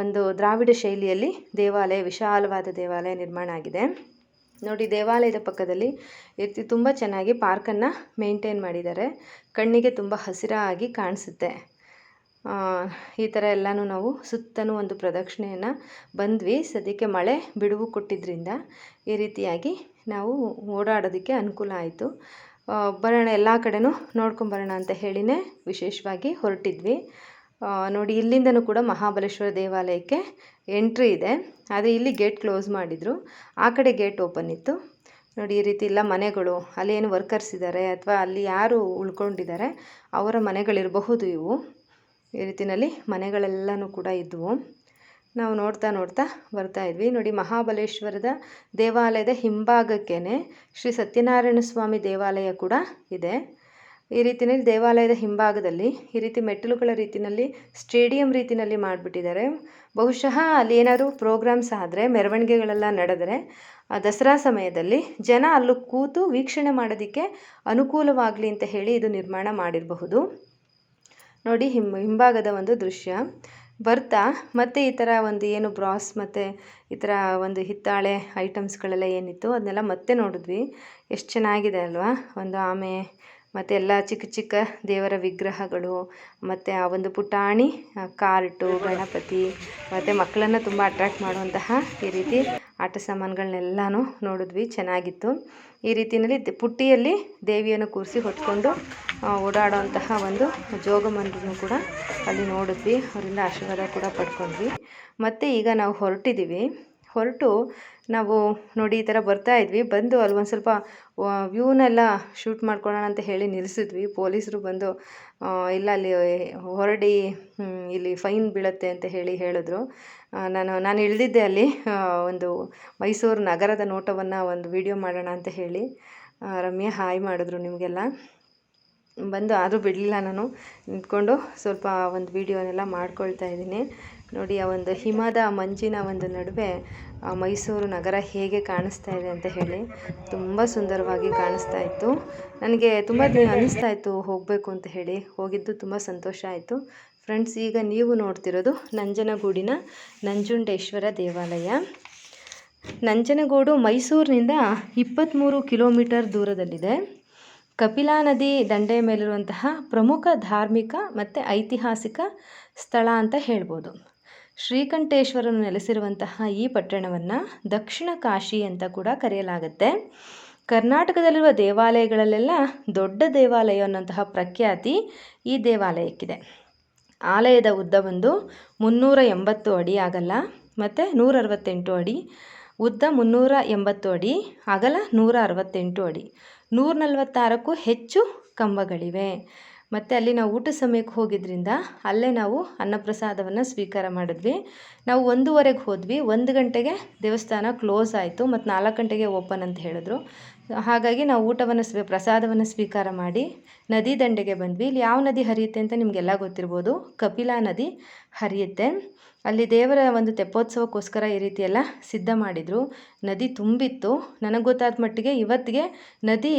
ಒಂದು ದ್ರಾವಿಡ ಶೈಲಿಯಲ್ಲಿ ದೇವಾಲಯ, ವಿಶಾಲವಾದ ದೇವಾಲಯ ನಿರ್ಮಾಣ ಆಗಿದೆ. ನೋಡಿ, ದೇವಾಲಯದ ಪಕ್ಕದಲ್ಲಿ ರೀತಿ ತುಂಬ ಚೆನ್ನಾಗಿ ಪಾರ್ಕನ್ನು ಮೇಂಟೈನ್ ಮಾಡಿದ್ದಾರೆ. ಕಣ್ಣಿಗೆ ತುಂಬ ಹಸಿರಾಗಿ ಕಾಣಿಸುತ್ತೆ. ಈ ಥರ ಎಲ್ಲನೂ ನಾವು ಸುತ್ತಲೂ ಒಂದು ಪ್ರದಕ್ಷಿಣೆಯನ್ನು ಬಂದ್ವಿ. ಸದ್ಯಕ್ಕೆ ಮಳೆ ಬಿಡುವು ಕೊಟ್ಟಿದ್ದರಿಂದ ಈ ರೀತಿಯಾಗಿ ನಾವು ಓಡಾಡೋದಕ್ಕೆ ಅನುಕೂಲ ಆಯಿತು. ಬರೋಣ ಎಲ್ಲ ಕಡೆನೂ ನೋಡ್ಕೊಂಬರೋಣ ಅಂತ ಹೇಳಿನೇ ವಿಶೇಷವಾಗಿ ಹೊರಟಿದ್ವಿ. ನೋಡಿ ಇಲ್ಲಿಂದನೂ ಕೂಡ ಮಹಾಬಲೇಶ್ವರ ದೇವಾಲಯಕ್ಕೆ ಎಂಟ್ರಿ ಇದೆ. ಆದರೆ ಇಲ್ಲಿ ಗೇಟ್ ಕ್ಲೋಸ್ ಮಾಡಿದರು. ಆ ಕಡೆ ಗೇಟ್ ಓಪನ್ ಇತ್ತು. ನೋಡಿ ಈ ರೀತಿ ಇಲ್ಲ ಮನೆಗಳು, ಅಲ್ಲಿ ಏನು ವರ್ಕರ್ಸ್ ಇದ್ದಾರೆ ಅಥವಾ ಅಲ್ಲಿ ಯಾರು ಉಳ್ಕೊಂಡಿದ್ದಾರೆ ಅವರ ಮನೆಗಳಿರಬಹುದು ಇವು. ಈ ರೀತಿಯಲ್ಲಿ ಮನೆಗಳೆಲ್ಲನೂ ಕೂಡ ಇದ್ದವು ನಾವು ನೋಡ್ತಾ ನೋಡ್ತಾ ಬರ್ತಾ ಇದ್ವಿ. ನೋಡಿ, ಮಹಾಬಲೇಶ್ವರದ ದೇವಾಲಯದ ಹಿಂಭಾಗಕ್ಕೇನೆ ಶ್ರೀ ಸತ್ಯನಾರಾಯಣ ಸ್ವಾಮಿ ದೇವಾಲಯ ಕೂಡ ಇದೆ. ಈ ರೀತಿಯಲ್ಲಿ ದೇವಾಲಯದ ಹಿಂಭಾಗದಲ್ಲಿ ಈ ರೀತಿ ಮೆಟ್ಟಿಲುಗಳ ರೀತಿಯಲ್ಲಿ ಸ್ಟೇಡಿಯಂ ರೀತಿಯಲ್ಲಿ ಮಾಡಿಬಿಟ್ಟಿದ್ದಾರೆ. ಬಹುಶಃ ಅಲ್ಲಿ ಏನಾದರೂ ಪ್ರೋಗ್ರಾಮ್ಸ್ ಆದರೆ, ಮೆರವಣಿಗೆಗಳೆಲ್ಲ ನಡೆದರೆ ದಸರಾ ಸಮಯದಲ್ಲಿ ಜನ ಅಲ್ಲೂ ಕೂತು ವೀಕ್ಷಣೆ ಮಾಡೋದಕ್ಕೆ ಅನುಕೂಲವಾಗಲಿ ಅಂತ ಹೇಳಿ ಇದು ನಿರ್ಮಾಣ ಮಾಡಿರಬಹುದು. ನೋಡಿ, ಹಿಂ, ಹಿಂಭಾಗದ ಒಂದು ದೃಶ್ಯ. ಬರ್ತಾ, ಮತ್ತೆ ಈ ಥರ ಒಂದು ಏನು ಬ್ರಾಸ್ ಮತ್ತು ಈ ಥರ ಒಂದು ಹಿತ್ತಾಳೆ ಐಟಮ್ಸ್ಗಳೆಲ್ಲ ಏನಿತ್ತು, ಅದನ್ನೆಲ್ಲ ಮತ್ತೆ ನೋಡಿದ್ವಿ. ಎಷ್ಟು ಚೆನ್ನಾಗಿದೆ ಅಲ್ವಾ? ಒಂದು ಆಮೆ ಮತ್ತು ಎಲ್ಲ ಚಿಕ್ಕ ಚಿಕ್ಕ ದೇವರ ವಿಗ್ರಹಗಳು, ಮತ್ತು ಆ ಒಂದು ಪುಟಾಣಿ ಕಾರ್ಟು ಗಣಪತಿ, ಮತ್ತು ಮಕ್ಕಳನ್ನು ತುಂಬ ಅಟ್ರ್ಯಾಕ್ಟ್ ಮಾಡುವಂತಹ ಈ ರೀತಿ ಆಟ ಸಾಮಾನುಗಳನ್ನೆಲ್ಲನೂ ನೋಡಿದ್ವಿ, ಚೆನ್ನಾಗಿತ್ತು. ಈ ರೀತಿಯಲ್ಲಿ ಪುಟ್ಟಿಯಲ್ಲಿ ದೇವಿಯನ್ನು ಕೂರಿಸಿ ಹೊತ್ಕೊಂಡು ಓಡಾಡುವಂತಹ ಒಂದು ಜೋಗಮಂದಿರನೂ ಕೂಡ ಅಲ್ಲಿ ನೋಡಿದ್ವಿ. ಅವರಿಂದ ಆಶೀರ್ವಾದ ಕೂಡ ಪಡ್ಕೊಂಡ್ವಿ. ಮತ್ತು ಈಗ ನಾವು ಹೊರಟಿದ್ದೀವಿ. ಹೊರಟು ನಾವು ನೋಡಿ ಈ ಥರ ಬರ್ತಾ ಇದ್ವಿ. ಬಂದು ಅಲ್ಲಿ ಒಂದು ಸ್ವಲ್ಪ ವ್ಯೂನೆಲ್ಲ ಶೂಟ್ ಮಾಡ್ಕೊಳ್ಳೋಣ ಅಂತ ಹೇಳಿ ನಿಲ್ಲಿಸಿದ್ವಿ ಪೊಲೀಸರು ಬಂದು ಇಲ್ಲ ಅಲ್ಲಿ ಹೊರಡಿ ಇಲ್ಲಿ ಫೈನ್ ಬೀಳುತ್ತೆ ಅಂತ ಹೇಳಿ ಹೇಳಿದ್ರು. ನಾನು ನಾನು ಇಳಿದಿದ್ದೆ ಅಲ್ಲಿ ಒಂದು ಮೈಸೂರು ನಗರದ ನೋಟವನ್ನು ಒಂದು ವಿಡಿಯೋ ಮಾಡೋಣ ಅಂತ ಹೇಳಿ. ರಮ್ಯಾ, ಹಾಯ್ ಮಾಡಿದ್ರು ನಿಮಗೆಲ್ಲ. ಬಂದು ಆದರೂ ಬಿಡಲಿಲ್ಲ ನಾನು. ನಿಂತ್ಕೊಂಡು ಸ್ವಲ್ಪ ಒಂದು ವೀಡಿಯೋನೆಲ್ಲ ಮಾಡ್ಕೊಳ್ತಾ ಇದ್ದೀನಿ. ನೋಡಿ, ಆ ಒಂದು ಹಿಮದ ಮಂಜಿನ ಒಂದು ನಡುವೆ, ಆ ಮೈಸೂರು ನಗರ ಹೇಗೆ ಕಾಣಿಸ್ತಾ ಇದೆ ಅಂತ ಹೇಳಿ ತುಂಬ ಸುಂದರವಾಗಿ ಕಾಣಿಸ್ತಾ ಇತ್ತು. ನನಗೆ ತುಂಬ ದಿನ ಅನ್ನಿಸ್ತಾ ಇತ್ತು ಹೋಗಬೇಕು ಅಂತ ಹೇಳಿ. ಹೋಗಿದ್ದು ತುಂಬ ಸಂತೋಷ ಆಯಿತು. ಫ್ರೆಂಡ್ಸ್, ಈಗ ನೀವು ನೋಡ್ತಿರೋದು ನಂಜನಗೂಡಿನ ನಂಜುಂಡೇಶ್ವರ ದೇವಾಲಯ. ನಂಜನಗೂಡು ಮೈಸೂರಿನಿಂದ ಇಪ್ಪತ್ತ್ಮೂರು ಕಿಲೋಮೀಟರ್ ದೂರದಲ್ಲಿದೆ. ಕಪಿಲಾ ನದಿ ದಂಡೆಯ ಮೇಲಿರುವಂತಹ ಪ್ರಮುಖ ಧಾರ್ಮಿಕ ಮತ್ತು ಐತಿಹಾಸಿಕ ಸ್ಥಳ ಅಂತ ಹೇಳ್ಬೋದು. ಶ್ರೀಕಂಠೇಶ್ವರನು ನೆಲೆಸಿರುವಂತಹ ಈ ಪಟ್ಟಣವನ್ನು ದಕ್ಷಿಣ ಕಾಶಿ ಅಂತ ಕೂಡ ಕರೆಯಲಾಗುತ್ತೆ. ಕರ್ನಾಟಕದಲ್ಲಿರುವ ದೇವಾಲಯಗಳಲ್ಲೆಲ್ಲ ದೊಡ್ಡ ದೇವಾಲಯ ಅನ್ನೋಂತಹ ಪ್ರಖ್ಯಾತಿ ಈ ದೇವಾಲಯಕ್ಕಿದೆ. ಆಲಯದ ಉದ್ದ ಬಂದು ಮುನ್ನೂರ ಎಂಬತ್ತು ಅಡಿ ಆಗಲ್ಲ, ಮತ್ತು ನೂರ ಅರವತ್ತೆಂಟು ಅಡಿ, ಉದ್ದ ಮುನ್ನೂರ ಎಂಬತ್ತು ಅಡಿ, ಅಗಲ ನೂರ ಅರವತ್ತೆಂಟು ಅಡಿ. ನೂರ ನಲವತ್ತಾರಕ್ಕೂ ಹೆಚ್ಚು ಕಂಬಗಳಿವೆ. ಮತ್ತು ಅಲ್ಲಿ ನಾವು ಊಟ ಸಮಯಕ್ಕೆ ಹೋಗಿದ್ದರಿಂದ ಅಲ್ಲೇ ನಾವು ಅನ್ನಪ್ರಸಾದವನ್ನು ಸ್ವೀಕಾರ ಮಾಡಿದ್ವಿ. ನಾವು ಒಂದೂವರೆಗೆ ಹೋದ್ವಿ. ಒಂದು ಗಂಟೆಗೆ ದೇವಸ್ಥಾನ ಕ್ಲೋಸ್ ಆಯಿತು. ಮತ್ತು ನಾಲ್ಕು ಗಂಟೆಗೆ ಓಪನ್ ಅಂತ ಹೇಳಿದ್ರು. ಹಾಗಾಗಿ ನಾವು ಊಟವನ್ನು ಸ್ವೀ, ಪ್ರಸಾದವನ್ನು ಸ್ವೀಕಾರ ಮಾಡಿ ನದಿ ದಂಡೆಗೆ ಬಂದ್ವಿ. ಇಲ್ಲಿ ಯಾವ ನದಿ ಹರಿಯುತ್ತೆ ಅಂತ ನಿಮಗೆಲ್ಲ ಗೊತ್ತಿರ್ಬೋದು. ಕಪಿಲಾ ನದಿ ಹರಿಯುತ್ತೆ. ಅಲ್ಲಿ ದೇವರ ಒಂದು ತೆಪ್ಪೋತ್ಸವಕ್ಕೋಸ್ಕರ ಈ ರೀತಿ ಎಲ್ಲ ಸಿದ್ಧ ಮಾಡಿದರು. ನದಿ ತುಂಬಿತ್ತು. ನನಗೆ ಗೊತ್ತಾದ ಮಟ್ಟಿಗೆ ಇವತ್ತಿಗೆ ನದಿ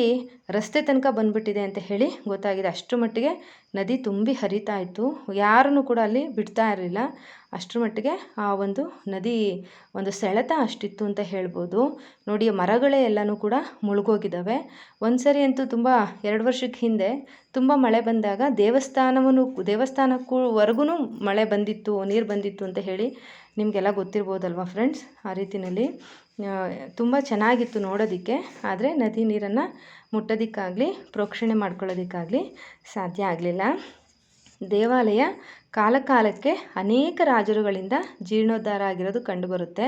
ರಸ್ತೆ ತನಕ ಬಂದ್ಬಿಟ್ಟಿದೆ ಅಂತ ಹೇಳಿ ಗೊತ್ತಾಗಿದೆ. ಅಷ್ಟರ ಮಟ್ಟಿಗೆ ನದಿ ತುಂಬಿ ಹರಿತಾ ಇತ್ತು. ಯಾರನ್ನು ಕೂಡ ಅಲ್ಲಿ ಬಿಡ್ತಾ ಇರಲಿಲ್ಲ. ಅಷ್ಟರ ಮಟ್ಟಿಗೆ ಆ ಒಂದು ನದಿ ಒಂದು ಸೆಳೆತ ಅಷ್ಟಿತ್ತು ಅಂತ ಹೇಳ್ಬೋದು. ನೋಡಿ, ಮರಗಳೇ ಎಲ್ಲನೂ ಕೂಡ ಮುಳುಗೋಗಿದ್ದಾವೆ ಒಂದು ಸರಿ ಅಂತೂ ತುಂಬ ಎರಡು ವರ್ಷಕ್ಕೆ ಹಿಂದೆ ತುಂಬ ಮಳೆ ಬಂದಾಗ ದೇವಸ್ಥಾನವನ್ನು ದೇವಸ್ಥಾನಕ್ಕೂ ವರೆಗೂ ಮಳೆ ಬಂದಿತ್ತು, ನೀರು ಬಂದಿತ್ತು ಅಂತ ಹೇಳಿ ನಿಮಗೆಲ್ಲ ಗೊತ್ತಿರ್ಬೋದಲ್ವ ಫ್ರೆಂಡ್ಸ್? ಆ ರೀತಿಯಲ್ಲಿ ತುಂಬ ಚೆನ್ನಾಗಿತ್ತು ನೋಡೋದಕ್ಕೆ. ಆದರೆ ನದಿ ನೀರನ್ನು ಮುಟ್ಟೋದಕ್ಕಾಗಲಿ, ಪ್ರೋಕ್ಷಣೆ ಮಾಡ್ಕೊಳ್ಳೋದಕ್ಕಾಗಲಿ ಸಾಧ್ಯ ಆಗಲಿಲ್ಲ. ದೇವಾಲಯ ಕಾಲಕಾಲಕ್ಕೆ ಅನೇಕ ರಾಜರುಗಳಿಂದ ಜೀರ್ಣೋದ್ಧಾರ ಆಗಿರೋದು ಕಂಡುಬರುತ್ತೆ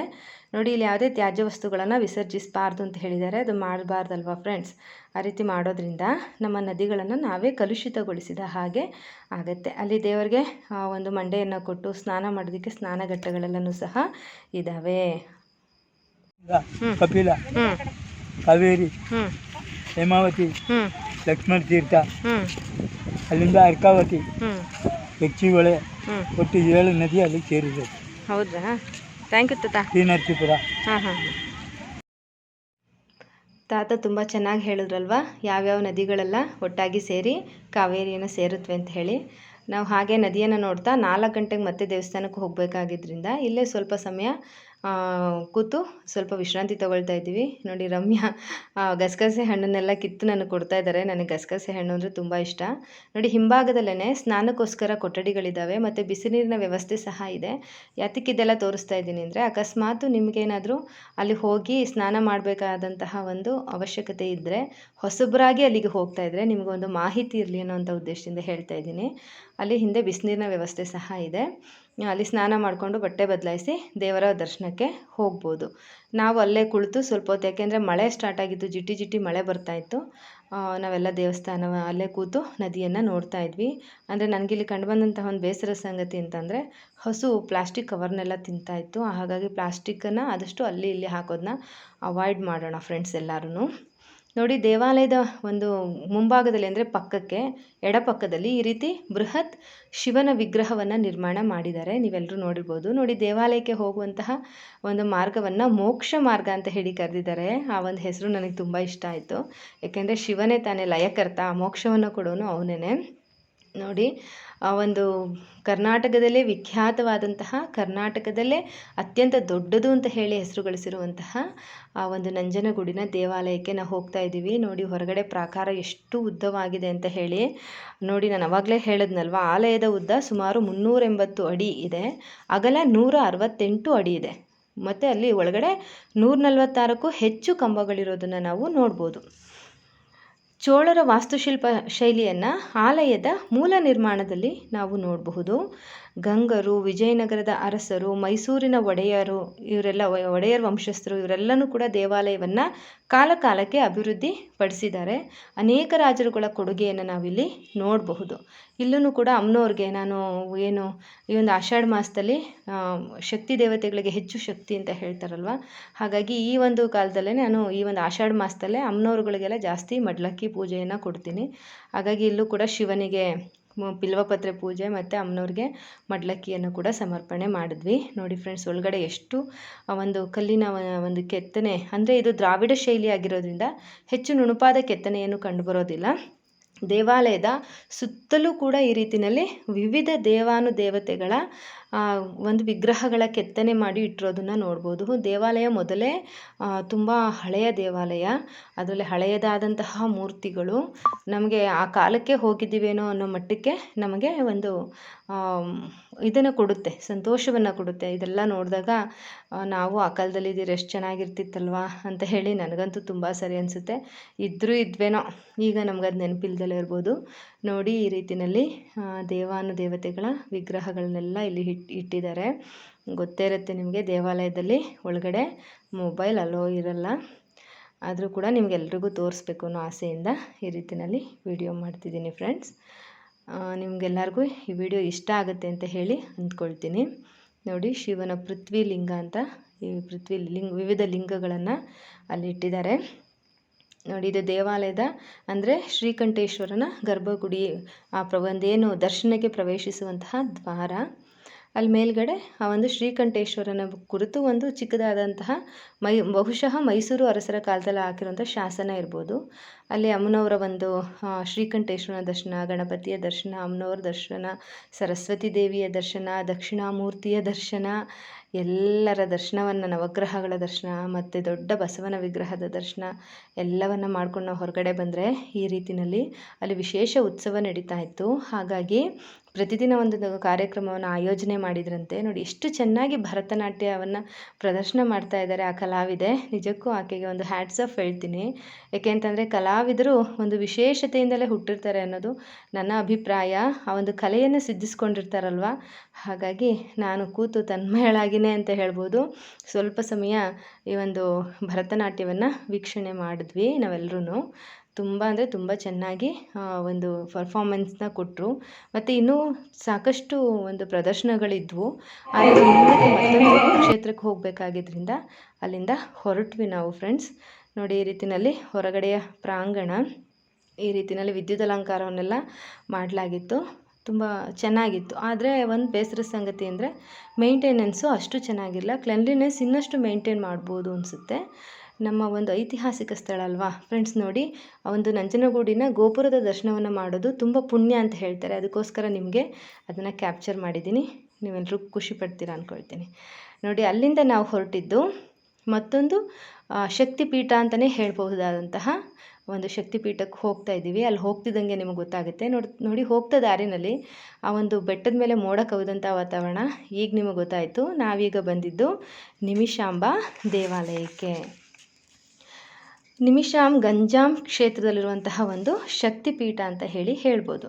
ನೋಡಿ ಇಲ್ಲಿ ಯಾವುದೇ ತ್ಯಾಜ್ಯ ವಸ್ತುಗಳನ್ನು ವಿಸರ್ಜಿಸಬಾರ್ದು ಅಂತ ಹೇಳಿದ್ದಾರೆ. ಅದು ಮಾಡಬಾರ್ದಲ್ವಾ ಫ್ರೆಂಡ್ಸ್? ಆ ರೀತಿ ಮಾಡೋದ್ರಿಂದ ನಮ್ಮ ನದಿಗಳನ್ನು ನಾವೇ ಕಲುಷಿತಗೊಳಿಸಿದ ಹಾಗೆ ಆಗುತ್ತೆ. ಅಲ್ಲಿ ದೇವರಿಗೆ ಒಂದು ಮಂಡೆಯನ್ನು ಕೊಟ್ಟು ಸ್ನಾನ ಮಾಡೋದಕ್ಕೆ ಸ್ನಾನಘಟ್ಟಗಳೆಲ್ಲನೂ ಸಹ ಇದ್ದಾವೆ ಕಪಿಲ ಕಾವೇರಿ ಹೇಮಾವತಿ ಲಕ್ಷ್ಮಣ ತೀರ್ಥ ಅಲ್ಲಿಂದ ಅರ್ಕಾವತಿ ಹೆಚ್ಚಿಗೊಳೆ ಒಟ್ಟು ಏಳು ನದಿ ಅಲ್ಲಿ ಸೇರಿದೆ. ಹೌದಾ? ಥ್ಯಾಂಕ್ ಯು ತಾತ. ಹಾಂ ಹಾಂ ತಾತ ತುಂಬ ಚೆನ್ನಾಗಿ ಹೇಳಿದ್ರಲ್ವಾ? ಯಾವ್ಯಾವ ನದಿಗಳೆಲ್ಲ ಒಟ್ಟಾಗಿ ಸೇರಿ ಕಾವೇರಿಯನ್ನು ಸೇರುತ್ತವೆ ಅಂತ ಹೇಳಿ. ನಾವು ಹಾಗೆ ನದಿಯನ್ನು ನೋಡ್ತಾ ನಾಲ್ಕು ಗಂಟೆಗೆ ಮತ್ತೆ ದೇವಸ್ಥಾನಕ್ಕೆ ಹೋಗಬೇಕಾಗಿದ್ದರಿಂದ ಇಲ್ಲೇ ಸ್ವಲ್ಪ ಸಮಯ ಕೂತು ಸ್ವಲ್ಪ ವಿಶ್ರಾಂತಿ ತೊಗೊಳ್ತಾ ಇದ್ದೀವಿ. ನೋಡಿ ರಮ್ಯಾ ಗಸಗಸೆ ಹಣ್ಣನ್ನೆಲ್ಲ ಕಿತ್ತು ನನಗೆ ಕೊಡ್ತಾ ಇದ್ದಾರೆ. ನನಗೆ ಗಸಗಸೆ ಹಣ್ಣು ಅಂದರೆ ತುಂಬ ಇಷ್ಟ. ನೋಡಿ ಹಿಂಭಾಗದಲ್ಲೇ ಸ್ನಾನಕ್ಕೋಸ್ಕರ ಕೊಠಡಿಗಳಿದ್ದಾವೆ ಮತ್ತು ಬಿಸಿ ನೀರಿನ ವ್ಯವಸ್ಥೆ ಸಹ ಇದೆ. ಯಾತಕ್ಕೆ ಇದೆಲ್ಲ ತೋರಿಸ್ತಾ ಇದ್ದೀನಿ ಅಂದರೆ ಅಕಸ್ಮಾತ್ ನಿಮಗೇನಾದರೂ ಅಲ್ಲಿ ಹೋಗಿ ಸ್ನಾನ ಮಾಡಬೇಕಾದಂತಹ ಒಂದು ಅವಶ್ಯಕತೆ ಇದ್ದರೆ ಹೊಸಬರಾಗಿ ಅಲ್ಲಿಗೆ ಹೋಗ್ತಾ ಇದ್ದರೆ ನಿಮಗೊಂದು ಮಾಹಿತಿ ಇರಲಿ ಅನ್ನೋ ಉದ್ದೇಶದಿಂದ ಹೇಳ್ತಾ ಇದ್ದೀನಿ. ಅಲ್ಲಿ ಹಿಂದೆ ಬಿಸಿನೀರಿನ ವ್ಯವಸ್ಥೆ ಸಹ ಇದೆ. ಅಲ್ಲಿ ಸ್ನಾನ ಮಾಡಿಕೊಂಡು ಬಟ್ಟೆ ಬದಲಾಯಿಸಿ ದೇವರ ದರ್ಶನಕ್ಕೆ ಹೋಗ್ಬೋದು. ನಾವು ಅಲ್ಲೇ ಕುಳಿತು ಸ್ವಲ್ಪ ಹೊತ್ತು, ಯಾಕೆಂದರೆ ಮಳೆ ಸ್ಟಾರ್ಟ್ ಆಗಿತ್ತು, ಜಿಟಿ ಜಿಟಿ ಮಳೆ ಬರ್ತಾಯಿತ್ತು ನಾವೆಲ್ಲ ದೇವಸ್ಥಾನ ಅಲ್ಲೇ ಕೂತು ನದಿಯನ್ನು ನೋಡ್ತಾ ಇದ್ವಿ. ಅಂದರೆ ನನಗಿಲ್ಲಿ ಕಂಡುಬಂದಂತಹ ಒಂದು ಬೇಸರ ಸಂಗತಿ ಅಂತಂದರೆ, ಹಸು ಪ್ಲಾಸ್ಟಿಕ್ ಕವರ್ನೆಲ್ಲ ತಿಂತಾಯಿತ್ತು ಹಾಗಾಗಿ ಪ್ಲಾಸ್ಟಿಕ್ಕನ್ನು ಆದಷ್ಟು ಅಲ್ಲಿ ಇಲ್ಲಿ ಹಾಕೋದನ್ನ ಅವಾಯ್ಡ್ ಮಾಡೋಣ ಫ್ರೆಂಡ್ಸ್ ಎಲ್ಲರೂ ನೋಡಿ, ದೇವಾಲಯದ ಒಂದು ಮುಂಭಾಗದಲ್ಲಿ ಅಂದರೆ ಪಕ್ಕಕ್ಕೆ, ಎಡಪಕ್ಕದಲ್ಲಿ ಈ ರೀತಿ ಬೃಹತ್ ಶಿವನ ವಿಗ್ರಹವನ್ನು ನಿರ್ಮಾಣ ಮಾಡಿದ್ದಾರೆ. ನೀವೆಲ್ಲರೂ ನೋಡಿರ್ಬೋದು. ನೋಡಿ, ದೇವಾಲಯಕ್ಕೆ ಹೋಗುವಂತಹ ಒಂದು ಮಾರ್ಗವನ್ನು ಮೋಕ್ಷ ಮಾರ್ಗ ಅಂತ ಹೇಳಿ ಕರೆದಿದ್ದಾರೆ. ಆ ಒಂದು ಹೆಸರು ನನಗೆ ತುಂಬ ಇಷ್ಟ ಆಯಿತು. ಏಕೆಂದರೆ ಶಿವನೇ ತಾನೇ ಲಯಕರ್ತ, ಮೋಕ್ಷವನ್ನು ಕೊಡೋನು ಅವನೇ ನೋಡಿ ಆ ಒಂದು ಕರ್ನಾಟಕದಲ್ಲೇ ವಿಖ್ಯಾತವಾದಂತಹ, ಕರ್ನಾಟಕದಲ್ಲೇ ಅತ್ಯಂತ ದೊಡ್ಡದು ಅಂತ ಹೇಳಿ ಹೆಸರು ಗಳಿಸಿರುವಂತಹ ಆ ಒಂದು ನಂಜನಗೂಡಿನ ದೇವಾಲಯಕ್ಕೆ ನಾವು ಹೋಗ್ತಾ ಇದ್ದೀವಿ. ನೋಡಿ, ಹೊರಗಡೆ ಪ್ರಾಕಾರ ಎಷ್ಟು ಉದ್ದವಾಗಿದೆ ಅಂತ ಹೇಳಿ. ನೋಡಿ, ನಾನು ಅವಾಗಲೇ ಹೇಳಿದ್ನಲ್ವ, ಆಲಯದ ಉದ್ದ ಸುಮಾರು ಮುನ್ನೂರ ಎಂಬತ್ತು ಅಡಿ ಇದೆ. ಅಗಲ ನೂರ ಅರವತ್ತೆಂಟು ಅಡಿ ಇದೆ. ಮತ್ತು ಅಲ್ಲಿ ಒಳಗಡೆ ನೂರ ನಲವತ್ತಾರಕ್ಕೂ ಹೆಚ್ಚು ಕಂಬಗಳಿರೋದನ್ನು ನಾವು ನೋಡ್ಬೋದು. ಚೋಳರ ವಾಸ್ತುಶಿಲ್ಪ ಶೈಲಿಯನ್ನು ಆಲಯದ ಮೂಲ ನಿರ್ಮಾಣದಲ್ಲಿ ನಾವು ನೋಡಬಹುದು. ಗಂಗರು, ವಿಜಯನಗರದ ಅರಸರು, ಮೈಸೂರಿನ ಒಡೆಯರು, ಇವರೆಲ್ಲ ಒಡೆಯರ್ ವಂಶಸ್ಥರು, ಇವರೆಲ್ಲನೂ ಕೂಡ ದೇವಾಲಯವನ್ನು ಕಾಲ ಕಾಲಕ್ಕೆ ಅಭಿವೃದ್ಧಿ ಪಡಿಸಿದ್ದಾರೆ ಅನೇಕ ರಾಜರುಗಳ ಕೊಡುಗೆಯನ್ನು ನಾವಿಲ್ಲಿ ನೋಡಬಹುದು. ಇಲ್ಲೂ ಕೂಡ ಅಮ್ಮನವ್ರಿಗೆ ನಾನು ಏನು, ಈ ಒಂದು ಆಷಾಢ ಮಾಸದಲ್ಲಿ ಶಕ್ತಿ ದೇವತೆಗಳಿಗೆ ಹೆಚ್ಚು ಶಕ್ತಿ ಅಂತ ಹೇಳ್ತಾರಲ್ವ? ಹಾಗಾಗಿ ಈ ಒಂದು ಕಾಲದಲ್ಲೇ ನಾನು ಈ ಒಂದು ಆಷಾಢ ಮಾಸದಲ್ಲೇ ಅಮ್ಮನವ್ರುಗಳಿಗೆಲ್ಲ ಜಾಸ್ತಿ ಮಡ್ಲಕ್ಕಿ ಪೂಜೆಯನ್ನು ಕೊಡ್ತೀನಿ. ಹಾಗಾಗಿ ಇಲ್ಲೂ ಕೂಡ ಶಿವನಿಗೆ ಬಿಲ್ವಪತ್ರೆ ಪೂಜೆ ಮತ್ತು ಅಮ್ಮನವ್ರಿಗೆ ಮಡ್ಲಕ್ಕಿಯನ್ನು ಕೂಡ ಸಮರ್ಪಣೆ ಮಾಡಿದ್ವಿ. ನೋಡಿ ಫ್ರೆಂಡ್ಸ್ ಒಳಗಡೆ ಎಷ್ಟು ಒಂದು ಕಲ್ಲಿನ ಒಂದು ಕೆತ್ತನೆ, ಅಂದರೆ ಇದು ದ್ರಾವಿಡ ಶೈಲಿ ಆಗಿರೋದ್ರಿಂದ ಹೆಚ್ಚು ನುಣುಪಾದ ಕೆತ್ತನೆಯನ್ನು ಕಂಡುಬರೋದಿಲ್ಲ. ದೇವಾಲಯದ ಸುತ್ತಲೂ ಕೂಡ ಈ ರೀತಿಯಲ್ಲಿ ವಿವಿಧ ದೇವಾನುದೇವತೆಗಳ ಒಂದು ವಿಗ್ರಹಗಳ ಕೆತ್ತನೆ ಮಾಡಿ ಇಟ್ಟಿರೋದನ್ನು ನೋಡ್ಬೋದು. ದೇವಾಲಯ ಮೊದಲೇ ತುಂಬ ಹಳೆಯ ದೇವಾಲಯ. ಅದರಲ್ಲಿ ಹಳೆಯದಾದಂತಹ ಮೂರ್ತಿಗಳು. ನಮಗೆ ಆ ಕಾಲಕ್ಕೆ ಹೋಗಿದ್ದೀವೇನೋ ಅನ್ನೋ ಮಟ್ಟಕ್ಕೆ ನಮಗೆ ಒಂದು ಇದನ್ನು ಕೊಡುತ್ತೆ, ಸಂತೋಷವನ್ನು ಕೊಡುತ್ತೆ. ಇದೆಲ್ಲ ನೋಡಿದಾಗ ನಾವು ಆ ಕಾಲದಲ್ಲಿ ಇದ್ದೀರಿ, ಎಷ್ಟು ಚೆನ್ನಾಗಿರ್ತಿತ್ತಲ್ವಾ ಅಂತ ಹೇಳಿ ನನಗಂತೂ ತುಂಬ ಸರಿ ಅನಿಸುತ್ತೆ. ಇದ್ದರೂ ಇದ್ವೇನೋ, ಈಗ ನಮಗದು ನೆನಪಿಲ್ದಲೇ ಇರ್ಬೋದು. ನೋಡಿ ಈ ರೀತಿಯಲ್ಲಿ ದೇವಾನು ದೇವತೆಗಳ ವಿಗ್ರಹಗಳನ್ನೆಲ್ಲ ಇಲ್ಲಿ ಇಟ್ಟು ಇಟ್ಟಿದ್ದಾರೆ. ಗೊತ್ತೇ ಇರುತ್ತೆ ನಿಮಗೆ, ದೇವಾಲಯದಲ್ಲಿ ಒಳಗಡೆ ಮೊಬೈಲ್ ಅಲೋ ಇರಲ್ಲ. ಆದರೂ ಕೂಡ ನಿಮಗೆಲ್ರಿಗೂ ತೋರಿಸ್ಬೇಕು ಅನ್ನೋ ಆಸೆಯಿಂದ ಈ ರೀತಿಯಲ್ಲಿ ವಿಡಿಯೋ ಮಾಡ್ತಿದ್ದೀನಿ ಫ್ರೆಂಡ್ಸ್. ನಿಮಗೆಲ್ಲರಿಗೂ ಈ ವಿಡಿಯೋ ಇಷ್ಟ ಆಗುತ್ತೆ ಅಂತ ಹೇಳಿ ಅಂದ್ಕೊಳ್ತೀನಿ. ನೋಡಿ, ಶಿವನ ಪೃಥ್ವಿ ಲಿಂಗ ಅಂತ ಈ ಪೃಥ್ವಿ ಲಿಂಗ ವಿವಿಧ ಲಿಂಗಗಳನ್ನು ಅಲ್ಲಿ ಇಟ್ಟಿದ್ದಾರೆ. ನೋಡಿ, ಇದು ದೇವಾಲಯದ ಅಂದರೆ ಶ್ರೀಕಂಠೇಶ್ವರನ ಗರ್ಭಗುಡಿ, ಆ ಪ್ರ ದರ್ಶನಕ್ಕೆ ಪ್ರವೇಶಿಸುವಂತಹ ದ್ವಾರ. ಅಲ್ಲಿ ಮೇಲ್ಗಡೆ ಆ ಒಂದು ಶ್ರೀಕಂಠೇಶ್ವರನ ಕುರಿತು ಒಂದು ಚಿಕ್ಕದಾದಂತಹ ಮೈ, ಬಹುಶಃ ಮೈಸೂರು ಅರಸರ ಕಾಲದಲ್ಲಿ ಹಾಕಿರುವಂಥ ಶಾಸನ ಇರ್ಬೋದು. ಅಲ್ಲಿ ಅಮ್ಮನವರ ಒಂದು ಶ್ರೀಕಂಠೇಶ್ವರನ ದರ್ಶನ, ಗಣಪತಿಯ ದರ್ಶನ, ಅಮ್ಮನವರ ದರ್ಶನ, ಸರಸ್ವತಿ ದೇವಿಯ ದರ್ಶನ, ದಕ್ಷಿಣಾಮೂರ್ತಿಯ ದರ್ಶನ, ಎಲ್ಲರ ದರ್ಶನವನ್ನು, ನವಗ್ರಹಗಳ ದರ್ಶನ, ಮತ್ತು ದೊಡ್ಡ ಬಸವನ ವಿಗ್ರಹದ ದರ್ಶನ, ಎಲ್ಲವನ್ನು ಮಾಡ್ಕೊಂಡು ನಾವು ಹೊರಗಡೆ ಬಂದರೆ ಈ ರೀತಿಯಲ್ಲಿ ಅಲ್ಲಿ ವಿಶೇಷ ಉತ್ಸವ ನಡೀತಾ ಇತ್ತು. ಹಾಗಾಗಿ ಪ್ರತಿದಿನ ಒಂದು ಕಾರ್ಯಕ್ರಮವನ್ನು ಆಯೋಜನೆ ಮಾಡಿದ್ರಂತೆ. ನೋಡಿ ಎಷ್ಟು ಚೆನ್ನಾಗಿ ಭರತನಾಟ್ಯವನ್ನು ಪ್ರದರ್ಶನ ಮಾಡ್ತಾ ಇದ್ದಾರೆ ಆ ಕಲಾವಿದೆ. ನಿಜಕ್ಕೂ ಆಕೆಗೆ ಒಂದು ಹ್ಯಾಟ್ಸ್ ಆಫ್ ಹೇಳ್ತೀನಿ. ಯಾಕೆ ಅಂತಂದರೆ ಕಲಾವಿದರು ಒಂದು ವಿಶೇಷತೆಯಿಂದಲೇ ಹುಟ್ಟಿರ್ತಾರೆ ಅನ್ನೋದು ನನ್ನ ಅಭಿಪ್ರಾಯ. ಆ ಒಂದು ಕಲೆಯನ್ನು ಸಿದ್ಧಿಸ್ಕೊಂಡಿರ್ತಾರಲ್ವ? ಹಾಗಾಗಿ ನಾನು ಕೂತು ತನ್ಮಯಳಾಗಿನೇ ಅಂತ ಹೇಳ್ಬೋದು. ಸ್ವಲ್ಪ ಸಮಯ ಈ ಒಂದು ಭರತನಾಟ್ಯವನ್ನು ವೀಕ್ಷಣೆ ಮಾಡಿದ್ವಿ ನಾವೆಲ್ಲರೂ ತುಂಬ ಅಂದರೆ ತುಂಬ ಚೆನ್ನಾಗಿ ಒಂದು ಪರ್ಫಾಮೆನ್ಸ್ನ ಕೊಟ್ಟರು ಮತ್ತು ಇನ್ನೂ ಸಾಕಷ್ಟು ಒಂದು ಪ್ರದರ್ಶನಗಳಿದ್ವು. ಕ್ಷೇತ್ರಕ್ಕೆ ಹೋಗಬೇಕಾಗಿದ್ದರಿಂದ ಅಲ್ಲಿಂದ ಹೊರಟ್ವಿ ನಾವು ಫ್ರೆಂಡ್ಸ್ ನೋಡಿ, ಈ ರೀತಿಯಲ್ಲಿ ಹೊರಗಡೆಯ ಪ್ರಾಂಗಣ, ಈ ರೀತಿಯಲ್ಲಿ ವಿದ್ಯುತ್ ಅಲಂಕಾರವನ್ನೆಲ್ಲ ಮಾಡಲಾಗಿತ್ತು. ತುಂಬ ಚೆನ್ನಾಗಿತ್ತು. ಆದರೆ ಒಂದು ಬೇಸರ ಸಂಗತಿ ಅಂದರೆ ಮೇಂಟೆನೆನ್ಸು ಅಷ್ಟು ಚೆನ್ನಾಗಿಲ್ಲ. ಕ್ಲೆನ್ಲಿನೆಸ್ ಇನ್ನಷ್ಟು ಮೇಂಟೈನ್ ಮಾಡ್ಬೋದು ಅನಿಸುತ್ತೆ. ನಮ್ಮ ಒಂದು ಐತಿಹಾಸಿಕ ಸ್ಥಳ ಅಲ್ವಾ? ಫ್ರೆಂಡ್ಸ್ ನೋಡಿ, ಆ ಒಂದು ನಂಜನಗೂಡಿನ ಗೋಪುರದ ದರ್ಶನವನ್ನು ಮಾಡೋದು ತುಂಬ ಪುಣ್ಯ ಅಂತ ಹೇಳ್ತಾರೆ. ಅದಕ್ಕೋಸ್ಕರ ನಿಮಗೆ ಅದನ್ನು ಕ್ಯಾಪ್ಚರ್ ಮಾಡಿದ್ದೀನಿ. ನೀವೆಲ್ಲರೂ ಖುಷಿ ಪಡ್ತೀರಾ ಅಂದ್ಕೊಳ್ತೀನಿ ನೋಡಿ, ಅಲ್ಲಿಂದ ನಾವು ಹೊರಟಿದ್ದು ಮತ್ತೊಂದು ಶಕ್ತಿಪೀಠ ಅಂತಲೇ ಹೇಳಬಹುದಾದಂತಹ ಒಂದು ಶಕ್ತಿಪೀಠಕ್ಕೆ ಹೋಗ್ತಾ ಇದ್ದೀವಿ. ಅಲ್ಲಿ ಹೋಗ್ತಿದ್ದಂಗೆ ನಿಮಗೆ ಗೊತ್ತಾಗುತ್ತೆ. ನೋಡಿ ನೋಡಿ, ಹೋಗ್ತಾ ದಾರಿನಲ್ಲಿ ಆ ಒಂದು ಬೆಟ್ಟದ ಮೇಲೆ ಮೋಡ ಕವಿದಂಥ ವಾತಾವರಣ ಈಗ ನಿಮಗೆ ಗೊತ್ತಾಯಿತು. ನಾವೀಗ ಬಂದಿದ್ದು ನಿಮಿಷಾಂಬ ದೇವಾಲಯಕ್ಕೆ. ನಿಮಿಷಾಂ ಗಂಜಾಂ ಕ್ಷೇತ್ರದಲ್ಲಿರುವಂತಹ ಒಂದು ಶಕ್ತಿಪೀಠ ಅಂತ ಹೇಳಿ ಹೇಳ್ಬೋದು.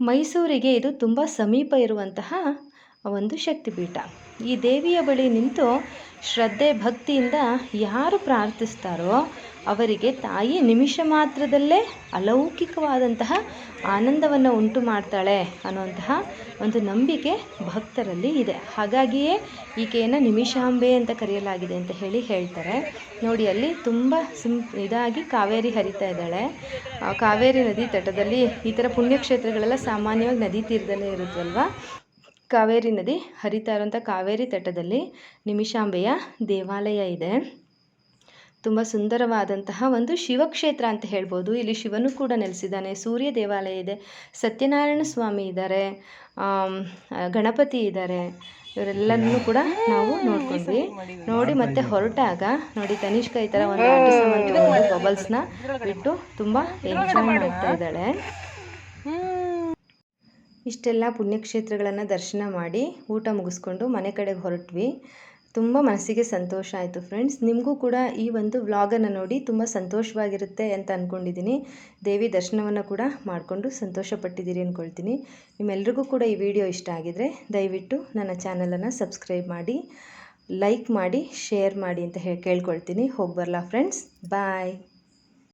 ಮೈಸೂರಿಗೆ ಇದು ತುಂಬ ಸಮೀಪ ಇರುವಂತಹ ಒಂದು ಶಕ್ತಿಪೀಠ. ಈ ದೇವಿಯ ಬಳಿ ನಿಂತು ಶ್ರದ್ಧೆ ಭಕ್ತಿಯಿಂದ ಯಾರು ಪ್ರಾರ್ಥಿಸ್ತಾರೋ ಅವರಿಗೆ ತಾಯಿ ನಿಮಿಷ ಮಾತ್ರದಲ್ಲೇ ಅಲೌಕಿಕವಾದಂತಹ ಆನಂದವನ್ನು ಉಂಟು ಮಾಡ್ತಾಳೆ ಅನ್ನುವಂತಹ ಒಂದು ನಂಬಿಕೆ ಭಕ್ತರಲ್ಲಿ ಇದೆ. ಹಾಗಾಗಿಯೇ ಈಕೆಯನ್ನು ನಿಮಿಷಾಂಬೆ ಅಂತ ಕರೆಯಲಾಗಿದೆ ಅಂತ ಹೇಳಿ ಹೇಳ್ತಾರೆ. ನೋಡಿ, ಅಲ್ಲಿ ತುಂಬ ಇದಾಗಿ ಕಾವೇರಿ ಹರಿತಾ ಇದ್ದಾಳೆ. ಕಾವೇರಿ ನದಿ ತಟದಲ್ಲಿ ಈ ಥರ ಪುಣ್ಯಕ್ಷೇತ್ರಗಳೆಲ್ಲ ಸಾಮಾನ್ಯವಾಗಿ ನದಿ ತೀರದಲ್ಲೇ ಇರುತ್ತಲ್ವ? ಕಾವೇರಿ ನದಿ ಹರಿತಾ ಇರುವಂಥ ಕಾವೇರಿ ತಟದಲ್ಲಿ ನಿಮಿಷಾಂಬೆಯ ದೇವಾಲಯ ಇದೆ. ತುಂಬ ಸುಂದರವಾದಂತಹ ಒಂದು ಶಿವಕ್ಷೇತ್ರ ಅಂತ ಹೇಳ್ಬೋದು. ಇಲ್ಲಿ ಶಿವನು ಕೂಡ ನೆಲೆಸಿದ್ದಾನೆ. ಸೂರ್ಯ ದೇವಾಲಯ ಇದೆ. ಸತ್ಯನಾರಾಯಣ ಸ್ವಾಮಿ ಇದ್ದಾರೆ. ಗಣಪತಿ ಇದ್ದಾರೆ. ಇವರೆಲ್ಲರನ್ನೂ ಕೂಡ ನಾವು ನೋಡ್ಕೊಂಡ್ವಿ. ನೋಡಿ ಮತ್ತೆ ಹೊರಟಾಗ, ನೋಡಿ ತನಿಷ್ಕ ಈ ಥರ ಒಂದು ಆಟ ಬಬಲ್ಸ್ನ ಬಿಟ್ಟು ತುಂಬಾ ಎಂಜಾಯ್ ಮಾಡ್ತಾ ಇದ್ದಾಳೆ. ಇಷ್ಟೆಲ್ಲ ಪುಣ್ಯಕ್ಷೇತ್ರಗಳನ್ನು ದರ್ಶನ ಮಾಡಿ ಊಟ ಮುಗಿಸ್ಕೊಂಡು ಮನೆ ಕಡೆಗೆ ಹೊರಟ್ವಿ. ತುಂಬ ಮನಸ್ಸಿಗೆ ಸಂತೋಷ ಆಯಿತು ಫ್ರೆಂಡ್ಸ್ ನಿಮಗೂ ಕೂಡ ಈ ಒಂದು ವ್ಲಾಗನ್ನು ನೋಡಿ ತುಂಬ ಸಂತೋಷವಾಗಿರುತ್ತೆ ಅಂತ ಅಂದ್ಕೊಂಡಿದ್ದೀನಿ ದೇವಿ ದರ್ಶನವನ್ನು ಕೂಡ ಮಾಡಿಕೊಂಡು ಸಂತೋಷಪಟ್ಟಿದ್ದೀರಿ ಅಂದ್ಕೊಳ್ತೀನಿ ನಿಮ್ಮೆಲ್ರಿಗೂ ಕೂಡ ಈ ವಿಡಿಯೋ ಇಷ್ಟ ಆಗಿದರೆ ದಯವಿಟ್ಟು ನನ್ನ ಚಾನಲನ್ನು ಸಬ್ಸ್ಕ್ರೈಬ್ ಮಾಡಿ ಲೈಕ್ ಮಾಡಿ ಶೇರ್ ಮಾಡಿ ಅಂತ ಹೇಳಿ ಕೇಳ್ಕೊಳ್ತೀನಿ. ಹೋಗಿ ಬರಲಾ ಫ್ರೆಂಡ್ಸ್ ಬಾಯ್